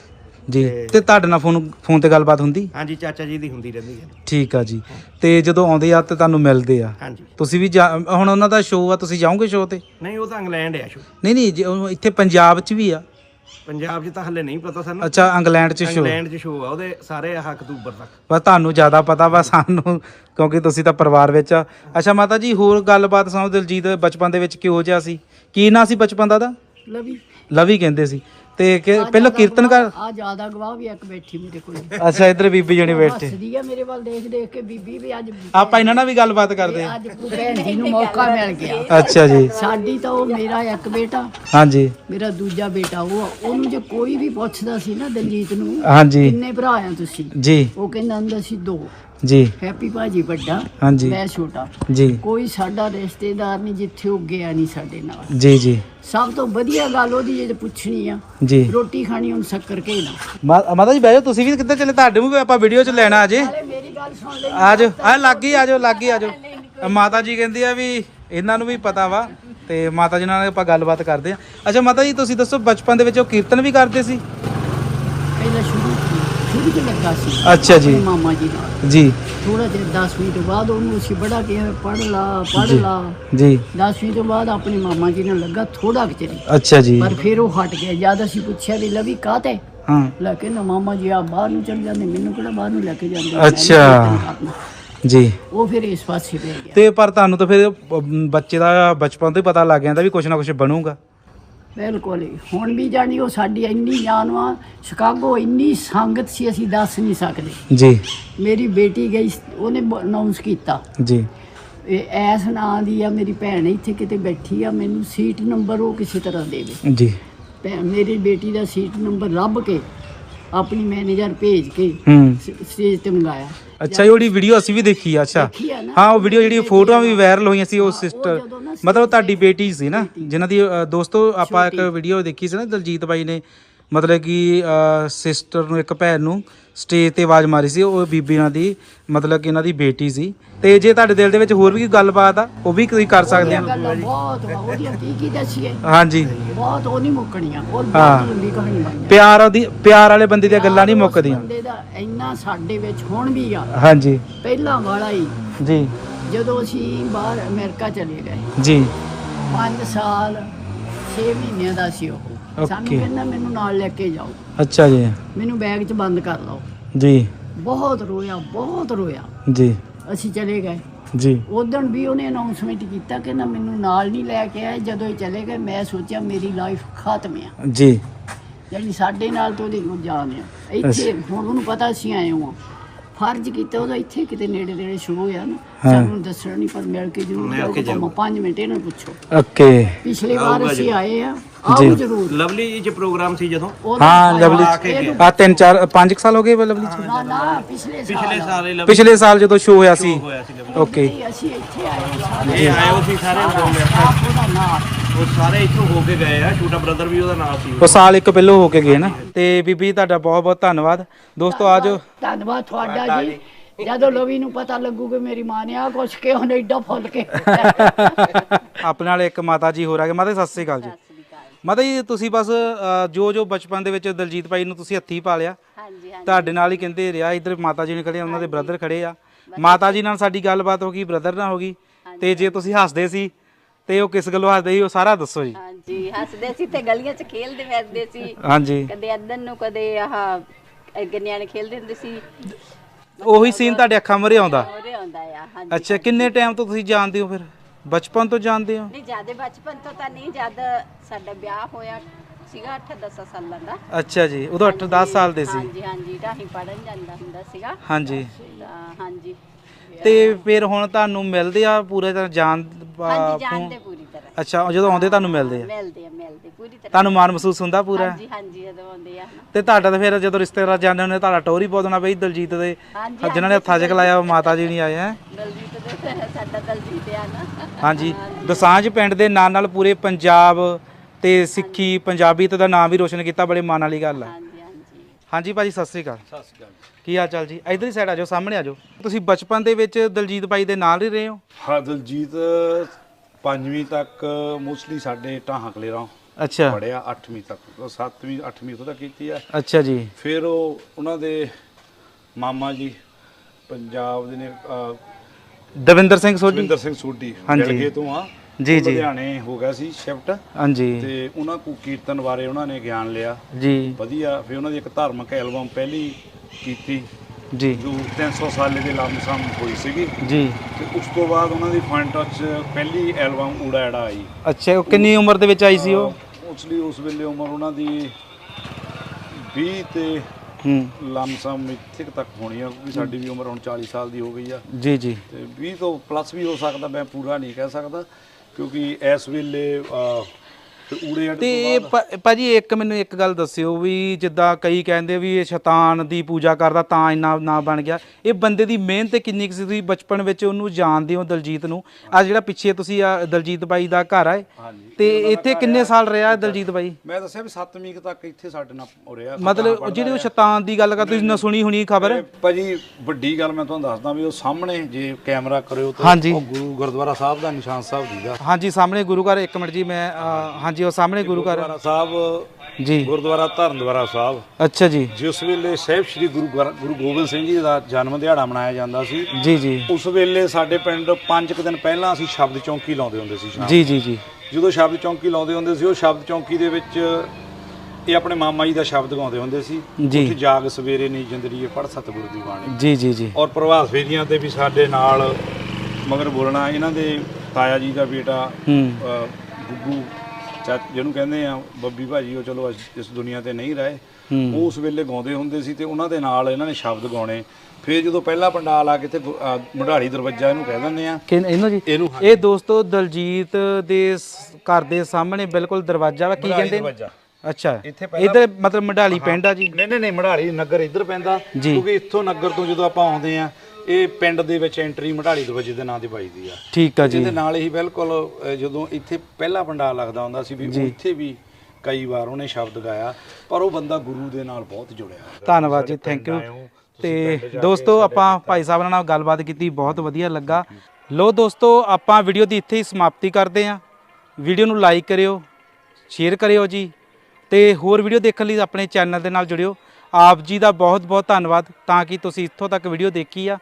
ਜੀ। ਤੇ ਤੁਹਾਡੇ ਨਾਲ ਫੋਨ ਫੋਨ ਤੇ ਗੱਲਬਾਤ ਹੁੰਦੀ? ਹਾਂਜੀ ਚਾਚਾ ਜੀ ਦੀ ਹੁੰਦੀ ਰਹਿੰਦੀ ਹੈ। ਠੀਕ ਆ ਜੀ। ਤੇ ਜਦੋਂ ਆਉਂਦੇ ਆ ਤੇ ਤੁਹਾਨੂੰ ਮਿਲਦੇ ਆ। ਹਾਂਜੀ। ਤੁਸੀਂ ਵੀ ਹੁਣ ਉਹਨਾਂ ਦਾ ਸ਼ੋਅ ਆ ਤੁਸੀਂ ਜਾਓਗੇ ਸ਼ੋਅ ਤੇ? ਨਹੀਂ ਉਹ ਤਾਂ ਇੰਗਲੈਂਡ ਆ ਸ਼ੋ ਨਹੀਂ ਨਹੀਂ ਇੱਥੇ ਪੰਜਾਬ 'ਚ ਵੀ ਆ। ਪੰਜਾਬ 'ਚ ਤਾਂ ਹਲੇ ਨਹੀਂ ਪਤਾ ਸਾਨੂੰ। ਅੱਛਾ ਇੰਗਲੈਂਡ 'ਚ ਸ਼ੋਅ ਇੰਗਲੈਂਡ 'ਚ ਸ਼ੋ ਆ ਉਹਦੇ ਸਾਰੇ ਆਹ ਅਕਤੂਬਰ ਤੱਕ। ਬਸ ਤੁਹਾਨੂੰ ਜ਼ਿਆਦਾ ਪਤਾ ਵਾ ਸਾਨੂੰ ਕਿਉਂਕਿ ਤੁਸੀਂ ਤਾਂ ਪਰਿਵਾਰ ਵਿੱਚ ਆ। ਅੱਛਾ ਮਾਤਾ ਜੀ ਹੋਰ ਗੱਲਬਾਤ ਸੁਣਾਓ ਦਿਲਜੀਤ ਬਚਪਨ ਦੇ ਵਿੱਚ ਕਿਹੋ ਜਿਹਾ ਸੀ? ਕੀ ਨਾਂ ਸੀ ਬਚਪਨ ਦਾ ਦਾ ਲਵੀ। ਲਵੀ ਕਹਿੰਦੇ ਸੀ। ਤੇ ਕਿ ਪਹਿਲਾਂ ਕੀਰਤਨ ਕਰ ਆ ਜ਼ਿਆਦਾ ਗਵਾਹ ਵੀ ਇੱਕ ਬੈਠੀ ਮੇਰੇ ਕੋਲ। ਅੱਛਾ ਇੱਧਰ ਬੀਬੀ ਜਣੀ ਬੈਠੇ। ਹੱਸਦੀ ਆ ਮੇਰੇ ਵੱਲ ਦੇਖ ਦੇਖ ਕੇ ਬੀਬੀ ਵੀ ਅੱਜ ਆਪਾਂ ਇਹਨਾਂ ਨਾਲ ਵੀ ਗੱਲਬਾਤ ਕਰਦੇ ਆ। ਅੱਜ ਭੈਣ ਜੀ ਨੂੰ ਮੌਕਾ ਮਿਲ ਗਿਆ। ਅੱਛਾ ਜੀ। ਸਾਡੀ ਤਾਂ ਉਹ ਮੇਰਾ ਇੱਕ ਬੇਟਾ। ਹਾਂਜੀ। ਮੇਰਾ ਦੂਜਾ ਬੇਟਾ ਉਹ ਆ। ਉਹਨੂੰ ਜੇ ਕੋਈ ਵੀ ਪੁੱਛਦਾ ਸੀ ਨਾ ਦਲਜੀਤ ਨੂੰ ਹਾਂਜੀ। ਕਿੰਨੇ ਭਰਾ ਆ ਤੁਸੀਂ? ਜੀ। ਉਹ ਕਹਿੰਦਾ ਹੁੰਦਾ ਸੀ ਦੋ। ਜੀ। ਹੈਪੀ ਭਾਜੀ ਵੱਡਾ ਹਾਂਜੀ। ਮੈਂ ਛੋਟਾ। ਜੀ। ਕੋਈ ਸਾਡਾ ਰਿਸ਼ਤੇਦਾਰ ਨਹੀਂ ਜਿੱਥੇ ਉਹ ਗਿਆ ਨਹੀਂ ਸਾਡੇ ਨਾਲ। ਜੀ ਜੀ। ਸਭ ਤੋਂ ਵਧੀਆ ਗੱਲ ਉਹਦੀ ਜੇ ਪੁੱਛਣੀ ਆ ਜੀ। ਰੋਟੀ ਖਾਣੀ ਹੁਣ ਸ਼ੱਕਰ ਕੇ ਨਾ ਮਾ- ਮਾਤਾ ਜੀ ਬਹਿ ਜਾਓ ਤੁਸੀਂ ਵੀ ਕਿੱਧਰ ਚੱਲੇ? ਤੁਹਾਡੇ ਨੂੰ ਵੀ ਆਪਾਂ ਵੀਡੀਓ 'ਚ ਲੈਣਾ ਅਜੇ। ਮੇਰੀ ਗੱਲ ਸੁਣ ਲੈ ਆ ਲੱਗੀ ਆ ਜਾਓ ਲੱਗੀ ਆ ਜਾਓ। ਮਾਤਾ ਜੀ ਕਹਿੰਦੀ ਆ ਵੀ ਇਹਨਾਂ ਨੂੰ ਵੀ ਪਤਾ ਵਾ ਤੇ ਮਾਤਾ ਜੀ ਨਾਲ ਆਪਾਂ ਗੱਲਬਾਤ ਕਰਦੇ ਆ। ਅੱਛਾ ਮਾਤਾ ਜੀ ਤੁਸੀਂ ਦੱਸੋ ਬਚਪਨ ਦੇ ਵਿੱਚ ਉਹ ਕੀਰਤਨ ਵੀ ਕਰਦੇ ਸੀ? ਪਹਿਲਾਂ ਸ਼ੁਰੂ ਸ਼ੁਰੂ ਤੋਂ ਲੱਗਾ ਸੀ। ਅੱਛਾ ਜੀ। ਆਪਣੇ ਮਾਮਾ ਜੀ ਨਾਲ। ਜੀ। ਥੋੜਾ ਜਿਹਾ 10ਵੀਂ ਤੋਂ ਬਾਅਦ ਉਹਨੂੰ ਅਸੀਂ ਬੜਾ ਕਿਹਾ ਪੜ ਲਾ ਪੜ ਜੀ। ਲਾ। ਜੀ। 10ਵੀਂ ਤੋਂ ਬਾਅਦ ਆਪਣੇ ਮਾਮਾ ਜੀ ਨਾਲ ਲੱਗਾ ਥੋੜਾ ਕਿ ਚਲੀ ਅੱਛਾ ਜੀ। ਪਰ ਫਿਰ ਉਹ ਹਟ ਗਿਆ। ਜਦ ਅਸੀਂ ਪੁੱਛਿਆ ਵੀ ਲਵੀ ਹਾਂ। ਮਾਮਾ ਜੀ ਆ ਬਾਹਰ ਨੂੰ ਚੱਲ ਜਾਂਦੇ ਮੈਨੂੰ ਕਿਹੜਾ ਬਾਹਰ ਨੂੰ ਲੈ ਕੇ ਜਾਂਦੇ? ਮੈਂ ਅੱਛਾ। ਕਰਨਾ। ਜੀ। ਉਹ ਫਿਰ ਇਸ ਪਾਸੇ ਪੈ ਗਿਆ। ਤੇ ਪਰ ਤੁਹਾਨੂੰ ਤਾਂ ਫਿਰ ਅਮ, ਬੱਚੇ ਦਾ ਬਚਪਨ ਤੋਂ ਹੀ ਪਤਾ ਲੱਗ ਜਾਂਦਾ ਵੀ ਕੁਝ ਨਾ ਕੁਝ ਬਣੂਗਾ। ਬਿਲਕੁਲ ਹੀ। ਹੁਣ ਵੀ ਜਾਣੀ ਉਹ ਸਾਡੀ ਇੰਨੀ ਜਾਨ ਵਾ ਸ਼ਿਕਾਗੋ ਇੰਨੀ ਸੰਗਤ ਸੀ ਅਸੀਂ ਦੱਸ ਨਹੀਂ ਸਕਦੇ। ਜੀ। ਮੇਰੀ ਬੇਟੀ ਗਈ ਉਹਨੇ ਅਨਾਉਂਸ ਕੀਤਾ। ਜੀ। ਇਹ ਐਸ ਨਾਂ ਦੀ ਆ ਮੇਰੀ ਭੈਣ ਇੱਥੇ ਕਿਤੇ ਬੈਠੀ ਆ ਮੈਨੂੰ ਸੀਟ ਨੰਬਰ ਉਹ ਕਿਸੇ ਤਰ੍ਹਾਂ ਦੇਵੇ। ਜੀ। ਮੇਰੀ ਬੇਟੀ ਦਾ ਸੀਟ ਨੰਬਰ ਲੱਭ ਕੇ ਆਪਣੀ ਮੈਨੇਜਰ ਭੇਜ ਕੇ ਹੂੰ। ਸਟੇਜ ਤੇ ਮੰਗਾਇਆ ਅੱਛਾ ਉਹਦੀ ਵੀਡੀਓ ਅਸੀਂ ਵੀ ਦੇਖੀ ਆ ਅੱਛਾ। ਦੇਖੀ ਆ ਨਾ? ਹਾਂ ਉਹ ਵੀਡੀਓ ਜਿਹੜੀ ਫੋਟੋਆਂ ਵੀ ਵਾਇਰਲ ਹੋਈਆਂ ਸੀ ਉਹ ਸਿਸਟਰ ਜਦੋਂ ਨਾ ਮਤਲਬ ਤੁਹਾਡੀ ਬੇਟੀ ਸੀ ਨਾ ਜਿਨ੍ਹਾਂ ਦੀ ਅ, ਦੋਸਤੋ ਆਪਾਂ ਇੱਕ ਵੀਡੀਓ ਦੇਖੀ ਸੀ ਨਾ ਦਲਜੀਤ ਬਾਈ ਨੇ ਮਤਲਬ ਕਿ ਸਿਸਟਰ ਨੂੰ ਇੱਕ ਭੈਣ ਨੂੰ ਸਟੇਜ ਤੇ ਆਵਾਜ਼ ਮਾਰੀ ਸੀ ਉਹ ਬੀਬੀ ਨਾਲ ਦੀ ਮਤਲਬ ਕਿ ਇਹਨਾਂ ਦੀ ਬੇਟੀ ਸੀ। ਤੇ ਜੇ ਤੁਹਾਡੇ ਦਿਲ ਦੇ ਵਿੱਚ ਹੋਰ ਵੀ ਕੋਈ ਗੱਲਬਾਤ ਆ ਉਹ ਵੀ ਤੁਸੀਂ ਕਰ ਸਕਦੇ ਆ। ਗੱਲਾਂ ਬਹੁਤ ਵਾ ਉਹਦੀਆਂ ਕੀ ਕੀ ਦੱਸੀਏ। ਹਾਂਜੀ। ਬਹੁਤ ਉਹ ਨਹੀਂ ਮੁੱਕਣੀਆਂ ਉਹ। ਬਹੁਤ ਲੰਬੀ ਕਹਾਣੀ ਬਣ ਜਾਂਦੀ ਪਿਆਰ ਉਹਦੀ ਪਿਆਰ ਵਾਲੇ ਬੰਦੇ ਦੀਆਂ ਗੱਲਾਂ ਨਹੀਂ ਮੁੱਕਦੀਆਂ। ਬੰਦੇ ਦਾ ਇੰਨਾ ਸਾਡੇ ਵਿੱਚ ਹੁਣ ਵੀ ਆ। ਹਾਂਜੀ। ਪਹਿਲਾਂ ਵਾਲਾ ਹੀ। ਜੀ। ਜਦੋਂ ਅਸੀਂ ਬਾਹਰ ਅਮਰੀਕਾ ਚਲੇ ਗਏ। ਜੀ। 5 ਸਾਲ 6 ਮਹੀਨਿਆਂ ਦਾ ਸੀ ਉਹ। ਸਾਨੂੰ Okay. ਕਹਿੰਦਾ ਮੈਨੂੰ ਨਾਲ ਲੈ ਕੇ ਜਾਓ। ਅੱਛਾ ਜੀ। ਮੈਨੂੰ ਬੈਗ 'ਚ ਬੰਦ ਕਰ ਲਓ। ਜੀ। ਬਹੁਤ ਰੋਇਆ ਬਹੁਤ ਰੋਇਆ। ਜੀ। ਅਸੀਂ ਚਲੇ ਗਏ। ਜੀ। ਉਦੋਂ ਵੀ ਉਹਨੇ ਅਨਾਉਂਸਮੈਂਟ ਕੀਤਾ ਕਿ ਨਾ ਮੈਨੂੰ ਨਾਲ ਨਹੀਂ ਲੈ ਕੇ ਆਏ। ਜਦੋਂ ਇਹ ਚਲੇ ਗਏ ਮੈਂ ਸੋਚਿਆ ਮੇਰੀ ਲਾਈਫ ਖਤਮ ਆ। ਜੀ। ਯਾਨੀ ਸਾਡੇ ਨਾਲ ਤੋਂ ਉਹਦੀ ਜਾਨ ਆ। ਇੱਥੇ ਹੁਣ ਉਹਨੂੰ ਪਿਤਾ ਸੀ ਆਏ ਹਾਂ। ਫਰਜ਼ ਕੀਤਾ ਉਹਦਾ ਇੱਥੇ ਕਿਤੇ ਨੇੜੇ ਨੇੜੇ ਸ਼ੁਰੂ ਹੋਇਆ ਨਾ। ਸਾਨੂੰ ਦੱਸਣਾ ਨਹੀਂ ਪਰ ਮਿਲ ਕੇ ਜ਼ਰੂਰ ਭਾਵੇਂ ਪੰਜ ਮਿੰਟ ਇਹਨਾਂ ਨੂੰ ਪੁੱਛੋ। ਓਕੇ। ਪਿਛਲੀ ਵਾਰ ਅਸੀਂ ਆਏ ਆ ਜੀ। ਆਓ ਜ਼ਰੂਰ। ਲਵਲੀ ਜੀ ਚ ਪ੍ਰੋਗਰਾਮ ਸੀ ਜਦੋਂ? ਹਾਂ ਲਵਲੀ ਆ ਤਿੰਨ ਚਾਰ ਪੰਜ ਸਾਲ ਹੋ ਗਏ ਵਾ ਲਵਲੀ ਚ ਨਾ ਨਾ ਪਿਛਲੇ ਸਾਲ। ਪਿਛਲੇ। ਸਾਲ ਪਿਛਲੇ ਸਾਲ ਜਦੋਂ ਸ਼ੋਅ ਹੋਇਆ ਸੀ। ਹੋਇਆ ਸੀ ਲਵਲੀ। ਓਕੇ। ਅਸੀਂ ਇੱਥੇ ਆਏ ਸਾਰੇ। ਇਹ ਆਏ ਸੀ ਸਾਰੇ ਉਹ ਸਾਰੇ ਇੱਥੋਂ ਹੋ ਕੇ ਗਏ ਆ ਛੋਟਾ ਬ੍ਰਦਰ ਵੀ ਉਹਦਾ ਨਾਲ ਸੀ। ਉਹ ਸਾਲ ਇੱਕ ਪਹਿਲੋਂ ਹੋ ਕੇ ਗਏ ਨਾ। ਤੇ ਬੀਬੀ ਤੁਹਾਡਾ ਬਹੁਤ ਬਹੁਤ ਧੰਨਵਾਦ। ਦੋਸਤੋ ਆਜੋ ਧੰਨਵਾਦ ਤੁਹਾਡਾ ਜੀ। ਜਦੋਂ ਲਵੀ ਨੂੰ ਪਤਾ ਲੱਗੂ ਕਿ ਮੇਰੀ ਮਾਂ ਨੇ ਆ ਕੁਛ ਕਿ ਉਹਨੇ ਏਡਾ ਫੁੱਲ ਕੇ ਆਪਣੇ ਨਾਲ ਇੱਕ ਮਾਤਾ ਜੀ ਹੋਰ ਆ ਗਏ। ਮਾਤਾ ਜੀ ਸਤਿ ਸ੍ਰੀ ਅਕਾਲ ਜੀ। ਮਾਤਾ ਜੀ ਤੁਸੀਂ ਬਸ ਅ, ਜੋ ਜੋ ਬਚਪਨ ਦੇ ਵਿੱਚ ਦਲਜੀਤ ਭਾਈ ਨੂੰ ਤੁਸੀਂ ਹੱਥੀ ਪਾਲਿਆ ਹਾਂਜੀ ਹਾਂਜੀ। ਤੁਹਾਡੇ ਨਾਲ ਹੀ ਕਹਿੰਦੇ ਰਿਹਾ ਇੱਧਰ ਮਾਤਾ ਜੀ ਨੇ ਖੜੇ ਉਹਨਾਂ ਦੇ ਬ੍ਰਦਰ ਖੜੇ ਆ। ਮਾਤਾ ਜੀ ਨਾਲ ਸਾਡੀ ਗੱਲਬਾਤ ਹੋ ਗਈ ਬ੍ਰਦਰ ਨਾਲ ਹੋ ਗਈ। ਤੇ ਜੇ ਤੁਸੀਂ ਹੱਸਦੇ ਸੀ ਤੇ ਉਹ ਕਿਸ ਗੱਲੋਂ ਹੱਸਦੇ ਸੀ ਉਹ ਸਾਰਾ ਦੱਸੋ ਜੀ। ਹਾਂਜੀ ਹੱਸਦੇ ਸੀ ਤੇ ਗਲੀਆਂ 'ਚ ਖੇਲਦੇ ਫਿਰਦੇ ਸੀ। ਹਾਂਜੀ। ਕਦੇ ਅੱਧਨ ਨੂੰ ਕਦੇ ਆਹ ਅੱਗੇ ਨਿਆਣੇ ਖੇਲਦੇ ਹੁੰਦੇ ਸੀ। ਉਹੀ ਸੀਨ ਤੁਹਾਡੇ ਅੱਖਾਂ ਮੂਹਰੇ ਆਉਂਦਾ? ਉਹਦੇ ਆਉਂਦਾ ਆ ਹਾਂਜੀ ਅੱਛਾ ਕਿੰਨੇ ਟਾਈਮ ਤੋਂ ਤੁਸੀਂ ਜਾਣਦੇ ਹੋ ਫਿਰ? ਬਚਪਨ ਤੋਂ ਜਾਣਦੇ ਹੋ? ਨਹੀਂ ਜ਼ਿਆਦਾ ਬਚਪਨ ਤੋਂ ਤਾਂ ਨਹੀਂ ਜਦ ਸਾਡਾ ਵਿਆਹ ਹੋਇਆ ਸੀਗਾ 8-10 ਸਾਲਾਂ ਦਾ। ਅੱਛਾ ਜੀ ਉਦੋਂ 8-10 ਸਾਲ ਦੇ ਸੀ। ਹਾਂਜੀ ਹਾਂਜੀ ਢਾਹੀ ਪੜਨ ਜਾਂਦਾ ਹੁੰਦਾ ਸੀਗਾ। ਹਾਂਜੀ। ਤਾਂ ਹਾਂਜੀ। ਤੇ ਫਿਰ ਹੁਣ ਤੁਹਾਨੂੰ ਮਿਲਦੇ ਆ ਪੂਰੇ ਤਰ੍ਹਾਂ ਜਾਣ ਹਾਂਜੀ ਜਾਣਦੇ ਪੂਰੀ ਤਰ੍ਹਾਂ। ਅੱਛਾ ਜਦੋਂ ਆਉਂਦੇ ਤੁਹਾਨੂੰ ਮਿਲਦੇ ਆ? ਮਿਲਦੇ ਆ ਮਿਲਦੇ ਪੂਰੀ ਤਰ੍ਹਾਂ। ਤੁਹਾਨੂੰ ਮਾਣ ਮਹਿਸੂਸ ਹੁੰਦਾ ਪੂਰਾ? ਹਾਂਜੀ ਹਾਂਜੀ ਜਦੋਂ ਆਉਂਦੇ ਆ ਹਨਾ। ਤੇ ਤੁਹਾਡਾ ਤਾਂ ਫਿਰ ਜਦੋਂ ਰਿਸ਼ਤੇਦਾਰ ਜਾਂਦੇ ਹੁੰਦੇ ਤੁਹਾਡਾ ਟੋਰੀ ਹੋਣਾ ਬਈ ਦਲਜੀਤ ਦੇ। ਹਾਂਜੀ, ਜਿਨ੍ਹਾਂ ਨੇ ਹੱਥਾਂ 'ਚ ਕਲਾਇਆ ਉਹ ਮਾਤਾ ਜੀ ਨਹੀਂ ਆਏ ਹੈ? ਦਲਜੀਤ ਦੇ ਸਾਡਾ ਦਲਜੀਤ ਆ ਨਾ। ਹਾਂਜੀ ਦਸਾਂਝ ਪਿੰਡ ਦੇ ਨਾਲ ਨਾਲ ਪੂਰੇ ਪੰਜਾਬ ਤੇ ਸਿੱਖੀ ਪੰਜਾਬੀਅਤ ਦਾ ਨਾਮ ਵੀ ਰੋਸ਼ਨ ਕੀਤਾ ਬੜੇ ਮਾਣ ਵਾਲੀ ਗੱਲ ਆ। ਹਾਂਜੀ ਹਾਂਜੀ। ਹਾਂਜੀ ਭਾਜੀ ਸਤਿ ਸ੍ਰੀ ਅਕਾਲ। ਸਤਿ ਸ਼੍ਰੀ ਅਕਾਲ। ਕੀ ਹਾਲ ਚਾਲ ਜੀ? ਇਧਰਲੀ ਸਾਈਡ ਆ ਜਾਓ ਸਾਹਮਣੇ ਆ ਜਾਓ। ਤੁਸੀਂ ਬਚਪਨ ਦੇ ਵਿੱਚ ਦਲਜੀਤ ਭਾਈ ਦੇ ਨਾਲ ਹੀ ਰਹੇ ਹੋ? ਹਾਂ ਦਲਜੀਤ ਪੰਜਵੀਂ ਤੱਕ ਮੋਸਟਲੀ ਸਾਡੇ ਢਾਹਾਂ ਕਲੇਰਾਂ ਅੱਛਾ। ਪੜਿਆ 8ਵੀਂ ਤੱਕ। ਉਹ 7ਵੀਂ 8ਵੀਂ ਉੱਥੋਂ ਤੱਕ ਕੀਤੀ ਆ। ਅੱਛਾ ਜੀ। ਫਿਰ ਉਹ ਉਹਨਾਂ ਦੇ ਮਾਮਾ ਜੀ ਪੰਜਾਬ ਦੇ ਨੇ ਦਵਿੰਦਰ ਸਿੰਘ ਸੋਢੀ? ਸੁਰਿੰਦਰ ਸਿੰਘ ਸੋਢੀ। ਜਲਗੇ ਤੋਂ ਆ। ਜੀ, ਜੀ। ਲੁਧਿਆਣੇ ਹੋ ਗਿਆ ਸੀ ਸ਼ਿਫਟ ਹਾਂਜੀ। ਤੇ ਉਹਨਾਂ ਕੋ ਕੀਰਤਨ ਬਾਰੇ ਉਹਨਾਂ ਨੇ ਗਿਆਨ ਲਿਆ। ਜੀ। ਵਧੀਆ। ਫਿਰ ਉਹਨਾਂ ਦੀ ਇੱਕ ਧਾਰਮਿਕ ਐਲਬਮ ਪਹਿਲੀ ਕੀਤੀ। ਜੀ। ਜੋ 300 ਸਾਲੇ ਦੇ ਲੰਮਸਮ ਹੋਈ ਸੀਗੀ। ਜੀ। ਤੇ ਉਸ ਤੋਂ ਬਾਅਦ ਉਹਨਾਂ ਦੀ ਫਾਈਨ ਟੱਚ ਪਹਿਲੀ ਐਲਬਮ ਊੜਾ ਐੜਾ ਆਈ। ਅੱਛਾ ਉਹ ਕਿੰਨੀ ਉਮਰ ਦੇ ਵਿੱਚ ਆਈ ਸੀ ਉਹ? ਉਸ ਲਈ ਉਸ ਵੇਲੇ ਉਮਰ ਉਹਨਾਂ ਦੀ 20 ਤੇ ਹੂੰ। ਲਮਸਮ ਇੱਥੇ ਤੱਕ ਹੋਣੀ ਆ ਕਿਉਂਕਿ ਸਾਡੀ ਵੀ ਉਮਰ ਹੁਣ 40 ਸਾਲ ਦੀ ਹੋ ਗਈ ਆ। ਜੀ ਜੀ। ਤੇ 20 ਤੋਂ ਪਲੱਸ ਵੀ ਹੋ ਸਕਦਾ ਮੈਂ ਪੂਰਾ ਨਹੀਂ ਕਹਿ ਸਕਦਾ ਕਿਉਂਕਿ ਇਸ ਵੇਲੇ ਤੇ ਭ- ਭਾਜੀ ਇੱਕ ਮੈਨੂੰ ਇੱਕ ਗੱਲ ਦੱਸਿਓ ਵੀ ਜਿੱਦਾਂ ਕਈ ਕਹਿੰਦੇ ਵੀ ਇਹ ਸ਼ੈਤਾਨ ਦੀ ਪੂਜਾ ਕਰਦਾ ਤਾਂ ਇੰਨਾ ਨਾ ਬਣ ਗਿਆ। ਇਹ ਬੰਦੇ ਦੀ ਮਿਹਨਤ ਕਿੰਨੀ ਕੁ ਸੀ ਤੁਸੀਂ ਬਚਪਨ ਵਿੱਚ ਉਹਨੂੰ ਜਾਣਦੇ ਹੋ ਦਲਜੀਤ ਨੂੰ? ਆ ਜਿਹੜਾ ਪਿੱਛੇ ਤੁਸੀਂ ਆ ਦਲਜੀਤ ਬਾਈ ਦਾ ਘਰ? ਹਾਂਜੀ। ਤੇ ਇੱਥੇ ਕਿੰਨੇ ਸਾਲ ਰਿਹਾ ਦਲਜੀਤ ਬਾਈ? ਮੈਂ ਦੱਸਿਆ ਵੀ 7ਵੀਂ ਤੱਕ ਇੱਥੇ ਸਾਡੇ ਨਾਲ ਹੋ ਰਿਹਾ ਮਤਲਬ ਜਿਹੜੀ ਉਹ ਸ਼ੈਤਾਨ ਦੀ ਗੱਲ ਕਰ ਤੁਸੀਂ ਨਾ ਸੁਣੀ ਹੋਣੀ ਖਬਰ? ਭਾਜੀ ਵੱਡੀ ਗੱਲ ਮੈਂ ਤੁਹਾਨੂੰ ਦੱਸਦਾ ਵੀ ਉਹ ਸਾਹਮਣੇ ਜੇ ਕੈਮਰਾ ਕਰਿਓ ਤਾਂ ਹਾਂਜੀ। ਉਹ ਗੁਰੂ ਗੁਰਦੁਆਰਾ ਸਾਹਿਬ ਦਾ ਨਿਸ਼ਾਨ ਸਾਹਿਬ ਜੀ ਦਾ ਹਾਂਜੀ ਸਾਹਮਣੇ ਗੁਰੂ ਘਰ ਇੱਕ ਮਿੰਟ ਜੀ ਮੈਂ ਅ, ਹਾਂਜੀ। ਉਹ ਸਾਹਮਣੇ ਗੁਰੂ ਘਰ। ਗੁਰਦੁਆਰਾ ਸਾਹਿਬ ਜੀ। ਗੁਰਦੁਆਰਾ ਧਰਮਦੁਆਰਾ ਸਾਹਿਬ। ਅੱਛਾ ਜੀ। ਜਿਸ ਵੇਲੇ ਸਾਹਿਬ ਸ੍ਰੀ ਗੁਰੂ ਗਰ- ਗੋਬਿੰਦ ਸਿੰਘ ਜੀ ਦਾ ਜਨਮ ਦਿਹਾੜਾ ਮਨਾਇਆ ਜਾਂਦਾ ਸੀ ਜੀ ਜੀ। ਉਸ ਵੇਲੇ ਸਾਡੇ ਪਿੰਡ ਪੰਜ ਕੁ ਦਿਨ ਪਹਿਲਾਂ ਅਸੀਂ ਸ਼ਬਦ ਚੌਂਕੀ ਲਾਉਂਦੇ ਹੁੰਦੇ ਸੀ ਸ਼ਾਮ ਜੀ ਜੀ ਜੀ। ਜਦੋਂ ਸ਼ਬਦ ਚੌਂਕੀ ਲਾਉਂਦੇ ਹੁੰਦੇ ਸੀ ਉਹ ਸ਼ਬਦ ਚੌਂਕੀ ਦੇ ਵਿੱਚ ਇਹ ਆਪਣੇ ਮਾਮਾ ਜੀ ਦਾ ਸ਼ਬਦ ਗਾਉਂਦੇ ਹੁੰਦੇ ਸੀ ਜੀ। ਉੱਠ ਜਾਗ ਸਵੇਰੇ ਨਹੀਂ ਜਿੰਦਰੀਏ ਪੜ ਸਤਿਗੁਰੂ ਦੀ ਬਾਣੀ। ਜੀ ਜੀ ਜੀ। ਔਰ ਪ੍ਰਭਾਤ ਫੇਰੀਆਂ ਤੇ ਵੀ ਸਾਡੇ ਨਾਲ ਮਗਰ ਬੋਲਣਾ ਇਹਨਾਂ ਦੇ ਤਾਇਆ ਜੀ ਦਾ ਬੇਟਾ ਗੁੱਗੂ ਚਾ ਜਿਹਨੂੰ ਕਹਿੰਦੇ ਆ ਬੱਬੀ ਭਾਜੀ ਉਹ ਚਲੋ ਅੱਜ ਇਸ ਦੁਨੀਆ ਤੇ ਨਹੀਂ ਰਹੇ। ਉਹ ਉਸ ਵੇਲੇ ਗਾਉਂਦੇ ਹੁੰਦੇ ਸੀ ਤੇ ਉਹਨਾਂ ਦੇ ਨਾਲ ਇਹਨਾਂ ਨੇ ਸ਼ਬਦ ਗਾਉਣੇ। ਫਿਰ ਜਦੋਂ ਪਹਿਲਾ ਪੰਡਾਲ ਆ ਕੇ ਤੇ ਗੁ- ਦਰਵਾਜ਼ਾ ਇਹਨੂੰ ਕਹਿ ਦਿੰਦੇ ਆ। ਕਿ ਇਹਨੂੰ ਜੀ? ਇਹਨੂੰ ਇਹ ਦੋਸਤੋ ਦਲਜੀਤ ਦੇ ਸ- ਘਰ ਦੇ ਸਾਹਮਣੇ ਬਿਲਕੁਲ ਦਰਵਾਜ਼ਾ ਵਾ ਕੀ ਕਹਿੰਦੇ ਦਰਵਾਜ਼ਾ। ਅੱਛਾ। ਇੱਥੇ ਇਧਰ ਮਤਲਬ ਮੰਡਾਲੀ ਪਿੰਡ ਆ ਜੀ? ਨਹੀਂ ਨਹੀਂ ਨਹੀਂ ਮਢਾੜੀ ਨਗਰ ਇੱਧਰ ਪੈਂਦਾ। ਜੀ। ਕਿਉਂਕਿ ਇੱਥੋਂ ਨਗਰ ਤੋਂ ਜਦੋਂ ਆਪਾਂ ਆਉਂਦੇ ਆ ਇਹ ਪਿੰਡ ਦੇ ਵਿੱਚ ਐਂਟਰੀ ਮਢਾੜੀ ਦਰਵਾਜ਼ੇ ਦੇ ਨਾਂ ਵੱਜਦੀ ਆ। ਠੀਕ ਆ ਜੀ। ਜਿਹਦੇ ਨਾਲ ਹੀ ਬਿਲਕੁਲ ਜਦੋਂ ਇੱਥੇ ਪਹਿਲਾ ਪੰਡਾਲ ਲੱਗਦਾ ਹੁੰਦਾ ਸੀ ਵੀ ਉਹ ਇੱਥੇ ਵੀ ਕਈ ਵਾਰ ਉਹਨੇ ਸ਼ਬਦ ਗਾਇਆ ਪਰ ਉਹ ਬੰਦਾ ਗੁਰੂ ਦੇ ਨਾਲ ਬਹੁਤ ਜੁੜਿਆ। ਧੰਨਵਾਦ ਜੀ ਥੈਂਕ ਯੂ ਤੇ ਦੋਸਤੋ ਆਪਾਂ ਭਾਈ ਸਾਹਿਬ ਨਾਲ ਗੱਲਬਾਤ ਕੀਤੀ ਬਹੁਤ ਵਧੀਆ ਲੱਗਾ। ਲੋ ਦੋਸਤੋ ਆਪਾਂ ਵੀਡੀਓ ਦੀ ਇੱਥੇ ਹੀ ਸਮਾਪਤੀ ਕਰਦੇ ਹਾਂ। ਵੀਡੀਓ ਨੂੰ ਲਾਈਕ ਕਰਿਓ ਸ਼ੇਅਰ ਕਰਿਓ ਜੀ। ਤੇ ਹੋਰ ਵੀਡੀਓ ਦੇਖਣ ਲਈ ਆਪਣੇ ਚੈਨਲ ਦੇ ਨਾਲ ਜੁੜਿਓ। ਆਪ ਜੀ ਦਾ ਬਹੁਤ ਬਹੁਤ ਧੰਨਵਾਦ ਤਾਂ ਕਿ ਤੁਸੀਂ ਇੱਥੋਂ ਤੱਕ ਵੀਡੀਓ ਦੇਖੀ ਆ।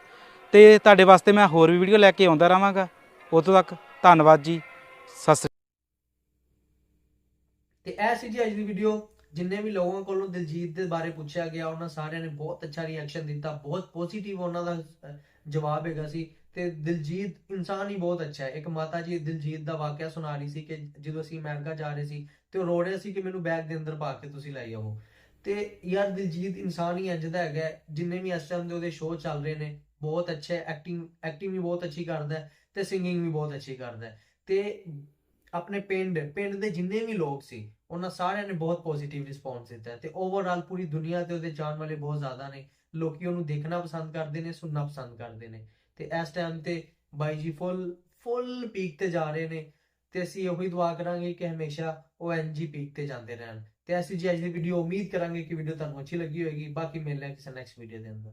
ਤੇ ਤੁਹਾਡੇ ਵਾਸਤੇ ਮੈਂ ਹੋਰ ਵੀ ਵੀਡੀਓ ਲੈ ਕੇ ਆਉਂਦਾ ਰਹਾਂਗਾ। ਉਦੋਂ ਤੱਕ ਧੰਨਵਾਦ ਜੀ। ਸਤਿ ਸ੍ਰੀ ਤੇ ਇਹ ਸੀ ਜੀ ਅੱਜ ਦੀ ਵੀਡੀਓ। ਜਿੰਨੇ ਵੀ ਲੋਕਾਂ ਕੋਲੋਂ ਦਿਲਜੀਤ ਦੇ ਬਾਰੇ ਪੁੱਛਿਆ ਗਿਆ, ਉਹਨਾਂ ਸਾਰਿਆਂ ਨੇ ਬਹੁਤ ਅੱਛਾ ਰਿਐਕਸ਼ਨ ਦਿੱਤਾ। ਬਹੁਤ ਪੋਜ਼ਿਟਿਵ ਉਹਨਾਂ ਦਾ ਜਵਾਬ ਹੈਗਾ ਸੀ। ਤੇ ਦਿਲਜੀਤ ਇਨਸਾਨ ਹੀ ਬਹੁਤ ਅੱਛਾ ਹੈ। ਇੱਕ ਮਾਤਾ ਜੀ ਦਿਲਜੀਤ ਦਾ ਵਾਕਿਆ ਸੁਣਾ ਰਹੀ ਸੀ ਕਿ ਜਦੋਂ ਅਸੀਂ ਅਮਰੀਕਾ ਜਾ ਰਹੇ ਸੀ ਤੇ ਉਹ ਰੋ ਰਹੇ ਸੀ ਕਿ ਮੈਨੂੰ ਬੈਗ ਦੇ ਅੰਦਰ ਪਾ ਕੇ ਤੁਸੀਂ ਲੈ ਆਓ। ਤੇ ਯਾਰ ਦਿਲਜੀਤ ਇਨਸਾਨ ਹੀ ਇੰਜ ਦਾ ਹੈਗਾ ਜਿੰਨੇ ਵੀ ਇਸ ਟਾਈਮ ਦੇ ਉਹਦੇ ਸ਼ੋਅ ਚੱਲ ਰਹੇ ਨੇ ਬਹੁਤ ਅੱਛਾ ਐਕਟਿੰਗ ਐਕਟਿੰਗ ਵੀ ਬਹੁਤ ਅੱਛੀ ਕਰਦਾ ਹੈ ਤੇ ਸਿੰਗਿੰਗ ਵੀ ਬਹੁਤ ਅੱਛੀ ਕਰਦਾ ਹੈ। ਤੇ ਆਪਣੇ ਪਿੰਡ ਪਿੰਡ ਦੇ ਜਿੰਨੇ ਵੀ ਲੋਕ ਸੀ, ਉਹਨਾਂ ਸਾਰਿਆਂ ਨੇ ਬਹੁਤ ਪੋਜ਼ਿਟਿਵ ਰਿਸਪੌਂਸ ਦਿੱਤਾ ਹੈ ਤੇ ਓਵਰਆਲ ਪੂਰੀ ਦੁਨੀਆ ਤੇ ਉਹਦੇ ਜਾਣ ਵਾਲੇ ਬਹੁਤ ਜ਼ਿਆਦਾ ਨੇ। ਲੋਕੀ ਉਹਨੂੰ ਦੇਖਣਾ ਪਸੰਦ ਕਰਦੇ ਨੇ, ਸੁਣਨਾ ਪਸੰਦ ਕਰਦੇ ਨੇ। ਤੇ ਇਸ ਟਾਈਮ ਤੇ ਬਾਈ ਜੀ ਫੁੱਲ ਫੁੱਲ ਪੀਕ ਤੇ ਜਾ ਰਹੇ ਨੇ ਤੇ ਅਸੀਂ ਉਹੀ ਦੁਆ ਕਰਾਂਗੇ ਕਿ ਹਮੇਸ਼ਾ ਉਹ ਐਨਜੀ ਪੀਕ ਤੇ ਜਾਂਦੇ ਰਹਿਣ। ਤੇ ਅਸੀਂ ਜੀ ਅੱਜ ਦੀ ਵੀਡੀਓ ਉਮੀਦ ਕਰਾਂਗੇ ਕਿ ਵੀਡੀਓ ਤੁਹਾਨੂੰ ਅੱਛੀ ਲੱਗੀ ਹੋਵੇਗੀ ਬਾਕੀ ਮਿਲਦੇ ਹਾਂ ਕਿਸੇ ਨੈਕਸਟ ਵੀਡੀਓ ਦੇ ਅੰਦਰ।